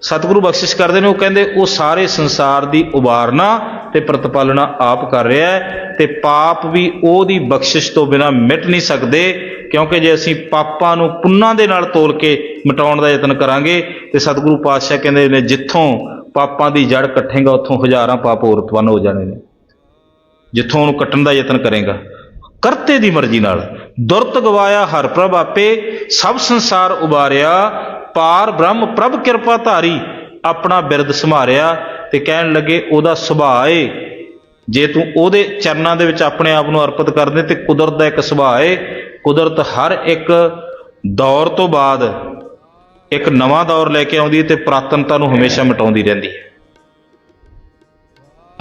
ਸਤਿਗੁਰੂ ਬਖਸ਼ਿਸ਼ ਕਰਦੇ ਨੇ, ਉਹ ਕਹਿੰਦੇ, ਉਹ ਸਾਰੇ ਸੰਸਾਰ ਦੀ ਉਬਾਰਨਾ ਤੇ ਪ੍ਰਤਪਾਲਣਾ ਆਪ ਕਰ ਰਿਹਾ ਹੈ ਤੇ ਪਾਪ ਵੀ ਉਹਦੀ ਬਖਸ਼ਿਸ਼ ਤੋਂ ਬਿਨਾ ਮਿਟ ਨਹੀਂ ਸਕਦੇ, ਕਿਉਂਕਿ ਜੇ ਅਸੀਂ ਪਾਪਾਂ ਨੂੰ ਪੁੰਨਾਂ ਦੇ ਨਾਲ ਤੋਲ ਕੇ ਮਿਟਾਉਣ ਦਾ ਯਤਨ ਕਰਾਂਗੇ ਤੇ ਸਤਿਗੁਰੂ ਪਾਤਸ਼ਾਹ ਕਹਿੰਦੇ ਨੇ, ਜਿੱਥੋਂ ਪਾਪਾਂ ਦੀ ਜੜ ਕੱਟੇਗਾ ਉੱਥੋਂ ਹਜ਼ਾਰਾਂ ਪਾਪ ਹੋਰ ਉਤਪੰਨ ਹੋ ਜਾਣੇ ਨੇ। ਜਿੱਥੋਂ ਉਹਨੂੰ ਕੱਟਣ ਦਾ ਯਤਨ ਕਰੇਗਾ, ਕਰਤੇ ਦੀ ਮਰਜ਼ੀ ਨਾਲ। ਦੁਰਤ ਗਵਾਇਆ ਹਰ ਪ੍ਰਭ ਆਪੇ, ਸਭ ਸੰਸਾਰ ਉਬਾਰਿਆ, ਪਾਰ ਬ੍ਰਹਮ ਪ੍ਰਭ ਕਿਰਪਾ ਧਾਰੀ, ਆਪਣਾ ਬਿਰਦ ਸੰਭਾਰਿਆ ਤੇ ਕਹਿਣ ਲੱਗੇ, ਉਹਦਾ ਸੁਭਾਅ ਏ। ਜੇ ਤੂੰ ਉਹਦੇ ਚਰਨਾਂ ਦੇ ਵਿੱਚ ਆਪਣੇ ਆਪ ਨੂੰ ਅਰਪਿਤ ਕਰ ਦੇ ਤੇ ਕੁਦਰਤ ਦਾ ਇੱਕ ਸੁਭਾਅ ਏ। ਕੁਦਰਤ ਹਰ ਇੱਕ ਦੌਰ ਤੋਂ ਬਾਅਦ ਇੱਕ ਨਵਾਂ ਦੌਰ ਲੈ ਕੇ ਆਉਂਦੀ ਹੈ ਤੇ ਪ੍ਰਾਤਨਤਾ ਨੂੰ ਹਮੇਸ਼ਾ ਮਿਟਾਉਂਦੀ ਰਹਿੰਦੀ ਹੈ।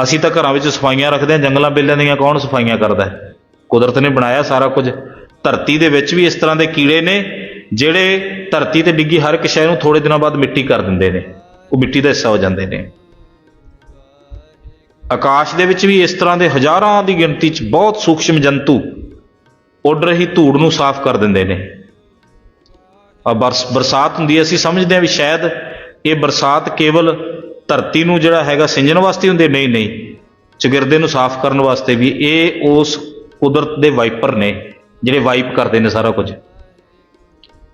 ਅਸੀਂ ਤਾਂ ਘਰਾਂ ਵਿੱਚ ਸਫਾਈਆਂ ਰੱਖਦੇ ਹਾਂ, ਜੰਗਲਾਂ ਬੇਲਿਆਂ ਦੀਆਂ ਕੌਣ ਸਫਾਈਆਂ ਕਰਦਾ ਹੈ? ਕੁਦਰਤ ਨੇ ਬਣਾਇਆ ਸਾਰਾ ਕੁਝ। ਧਰਤੀ ਦੇ ਵਿੱਚ ਵੀ ਇਸ ਤਰ੍ਹਾਂ ਦੇ ਕੀੜੇ ਨੇ, ਜਿਹੜੇ ਧਰਤੀ ਤੇ ਡਿੱਗੀ ਹਰ ਇੱਕ ਸ਼ੈ ਨੂੰ ਥੋੜੇ ਦਿਨਾਂ ਬਾਅਦ ਮਿੱਟੀ ਕਰ ਦਿੰਦੇ ਨੇ। ਉਹ ਮਿੱਟੀ ਦਾ ਹਿੱਸਾ ਹੋ ਜਾਂਦੇ ਨੇ। ਆਕਾਸ਼ ਦੇ ਵਿੱਚ ਵੀ ਇਸ ਤਰ੍ਹਾਂ ਦੇ ਹਜ਼ਾਰਾਂ ਦੀ ਗਿਣਤੀ 'ਚ ਬਹੁਤ ਸੂਖਸ਼ਮ ਜੰਤੂ ਉੱਡ ਰਹੀ ਧੂੜ ਨੂੰ ਸਾਫ਼ ਕਰ ਦਿੰਦੇ ਨੇ। ਬਰਸ, ਬਰਸਾਤ ਹੁੰਦੀ ਹੈ। ਅਸੀਂ ਸਮਝਦੇ ਹਾਂ ਵੀ ਸ਼ਾਇਦ ਇਹ ਬਰਸਾਤ ਕੇਵਲ ਧਰਤੀ ਨੂੰ ਜਿਹੜਾ ਹੈਗਾ ਸਿੰਜਣ ਵਾਸਤੇ ਹੁੰਦੇ ਨਹੀਂ ਨਹੀਂ। ਚਗਿਰਦੇ ਨੂੰ ਸਾਫ਼ ਕਰਨ ਵਾਸਤੇ ਵੀ ਇਹ ਉਸ ਕੁਦਰਤ ਦੇ ਵਾਈਪਰ ਨੇ, ਜਿਹੜੇ ਵਾਈਪ ਕਰਦੇ ਨੇ ਸਾਰਾ ਕੁਝ।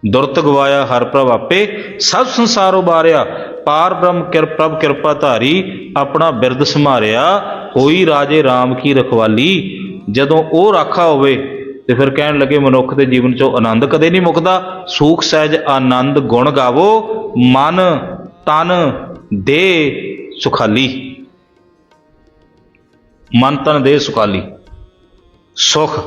ਦੁਰਤ ਗਵਾਇਆ ਹਰ ਪ੍ਰਭ ਆਪੇ, ਸਭ ਸੰਸਾਰ ਉਬਾਰਿਆ। ਪਾਰ ਬ੍ਰਹਮ ਕਿਰ, ਪ੍ਰਭ ਕਿਰਪਾ ਧਾਰੀ, ਆਪਣਾ ਬਿਰਦ ਸੰਭਾਰਿਆ। ਹੋਈ ਰਾਜੇ RAM ਕੀ ਰਖਵਾਲੀ। ਜਦੋਂ ਉਹ ਰਾਖਾ ਹੋਵੇ ਤੇ ਫਿਰ ਕਹਿਣ ਲੱਗੇ, ਮਨੁੱਖ ਦੇ ਜੀਵਨ ਚੋਂ ਆਨੰਦ ਕਦੇ ਨਹੀਂ ਮੁੱਕਦਾ। ਸੂਖ, ਸਹਿਜ, ਆਨੰਦ ਗੁਣ ਗਾਵੋ, ਮਨ, ਤਨ ਦੇ ਸੁਖਾਲੀ। ਮਨ, ਤਨ ਦੇ ਸੁਖਾਲੀ। ਸੁਖ।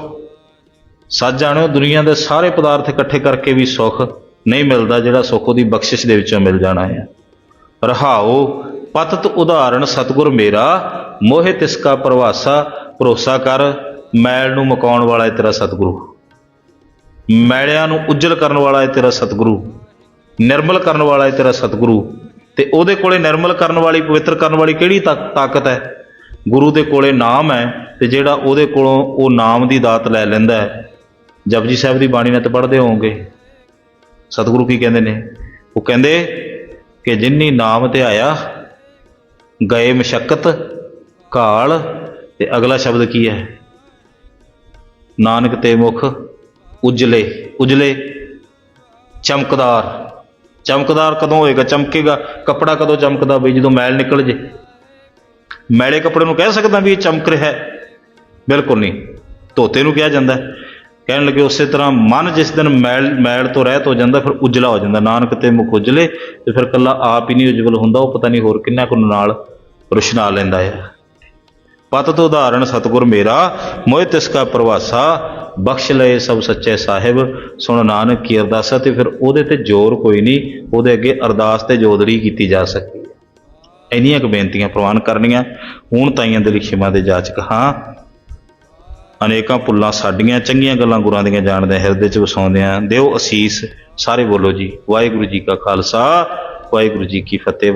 ਸੱਚ ਜਾਣੋ ਦੁਨੀਆ ਦੇ ਸਾਰੇ ਪਦਾਰਥ ਇਕੱਠੇ ਕਰਕੇ ਵੀ ਸੁਖ ਨਹੀਂ ਮਿਲਦਾ, ਜਿਹੜਾ ਸੁਖ ਉਹਦੀ ਬਖਸ਼ਿਸ਼ ਦੇ ਵਿੱਚੋਂ ਮਿਲ ਜਾਣਾ ਹੈ। ਰਹਾਓ, ਪਤਤ ਉਦਾਹਰਣ, ਸਤਗੁਰ ਮੇਰਾ ਮੋਹਿ ਤਿਸਕਾ ਪ੍ਰਵਾਸਾ, ਭਰੋਸਾ ਕਰ। ਮੈਲ ਨੂੰ ਮਕਾਉਣ ਵਾਲਾ ਹੈ ਤੇਰਾ ਸਤਿਗੁਰੂ। ਮੈਲਿਆਂ ਨੂੰ ਉਜਲ ਕਰਨ ਵਾਲਾ ਹੈ ਤੇਰਾ ਸਤਿਗੁਰੂ। ਨਿਰਮਲ ਕਰਨ ਵਾਲਾ ਹੈ ਤੇਰਾ ਸਤਿਗੁਰੂ। ਤੇ ਉਹਦੇ ਕੋਲੇ ਨਿਰਮਲ ਕਰਨ ਵਾਲੀ, ਪਵਿੱਤਰ ਕਰਨ ਵਾਲੀ ਕਿਹੜੀ ਤਾ- ਤਾਕਤ ਹੈ? ਗੁਰੂ ਦੇ ਕੋਲੇ ਨਾਮ ਹੈ ਤੇ ਜਿਹੜਾ ਉਹਦੇ ਕੋਲੋਂ ਉਹ ਨਾਮ ਦੀ ਦਾਤ ਲੈ ਲੈਂਦਾ ਹੈ। ਜਪਜੀ ਸਾਹਿਬ ਦੀ ਬਾਣੀ ਨਾਲ ਤਾਂ ਪੜ੍ਹਦੇ ਹੋਵੋਗੇ। ਸਤਿਗੁਰੂ ਕੀ ਕਹਿੰਦੇ ਨੇ? ਉਹ ਕਹਿੰਦੇ ਕਿ ਜਿਨਨੀ ਨਾਮ ਤੇ ਆਇਆ, ਗਏ ਮਸ਼ਕਤ, ਕਾਲ, ਤੇ ਅਗਲਾ ਸ਼ਬਦ ਕੀ ਹੈ? ਨਾਨਕ ਤੇ ਮੁਖ ਉਜਲੇ ਉਜਲੇ ਚਮਕਦਾਰ। ਚਮਕਦਾਰ ਕਦੋਂ ਹੋਏਗਾ? ਚਮਕੇਗਾ, ਕੱਪੜਾ ਕਦੋਂ ਚਮਕਦਾ ਬਈ ਜਦੋਂ ਮੈਲ ਨਿਕਲ ਜੇ? ਮੈਲੇ ਕੱਪੜੇ ਨੂੰ ਕਹਿ ਸਕਦਾ ਵੀ ਇਹ ਚਮਕ ਰਿਹਾ ਹੈ। ਬਿਲਕੁਲ ਨਹੀਂ। ਧੋਤੇ ਨੂੰ ਕਿਹਾ ਜਾਂਦਾ ਕਹਿਣ ਲੱਗੇ ਉਸੇ ਤਰ੍ਹਾਂ ਮਨ ਜਿਸ ਦਿਨ ਮੈਲ ਮੈਲ ਤੋਂ ਰਹਿਤ ਹੋ ਜਾਂਦਾ, ਫਿਰ ਉਜਲਾ ਹੋ ਜਾਂਦਾ। ਨਾਨਕ ਤੇ ਮੁਖ ਉਜਲੇ ਤੇ ਫਿਰ ਕੱਲਾ ਆਪ ਹੀ ਨਹੀਂ ਉਜਵਲ ਹੁੰਦਾ, ਉਹ ਪਤਾ ਨਹੀਂ ਹੋਰ ਕਿੰਨਾ ਕੁ ਨਾਲ ਰੁਸ਼ਨਾ ਲੈਂਦਾ ਹੈ। ਪਤ ਤੋਂ ਉਦਾਹਰਣ, ਸਤਿਗੁਰ ਮੇਰਾ, ਮੋਹਿ ਤਿਸ ਕਾ ਪ੍ਰਵਾਸਾ, ਬਖਸ਼ ਲਏ ਸਭ ਸੱਚੇ ਸਾਹਿਬ, ਸੁਣ ਨਾਨਕ ਕੀ ਅਰਦਾਸਾ ਤੇ ਫਿਰ ਉਹਦੇ ਤੇ ਜ਼ੋਰ ਕੋਈ ਨਹੀਂ, ਉਹਦੇ ਅੱਗੇ ਅਰਦਾਸ ਤੇ ਜੋਦੜੀ ਕੀਤੀ ਜਾ ਸਕਦੀ ਹੈ। ਇੰਨੀਆਂ ਕੁ ਬੇਨਤੀਆਂ ਪ੍ਰਵਾਨ ਕਰਨੀਆਂ, ਹੁਣ ਤਾਈਆਂ ਦੇ ਲਿਖਿਮਾ ਦੇ ਜਾਚਕ, ਹਾਂ। ਅਨੇਕਾਂ ਭੁੱਲਾਂ ਸਾਡੀਆਂ ਚੰਗੀਆਂ ਗੱਲਾਂ ਗੁਰਾਂ ਦੀਆਂ ਜਾਣਦੇ, ਹਿਰਦੇ 'ਚ ਵਸਾਉਂਦਿਆਂ ਦਿਓ ਅਸੀਸ, ਸਾਰੇ ਬੋਲੋ ਜੀ, ਵਾਹਿਗੁਰੂ ਜੀ ਕਾ ਖਾਲਸਾ, ਵਾਹਿਗੁਰੂ ਜੀ ਕੀ ਫਤਿਹ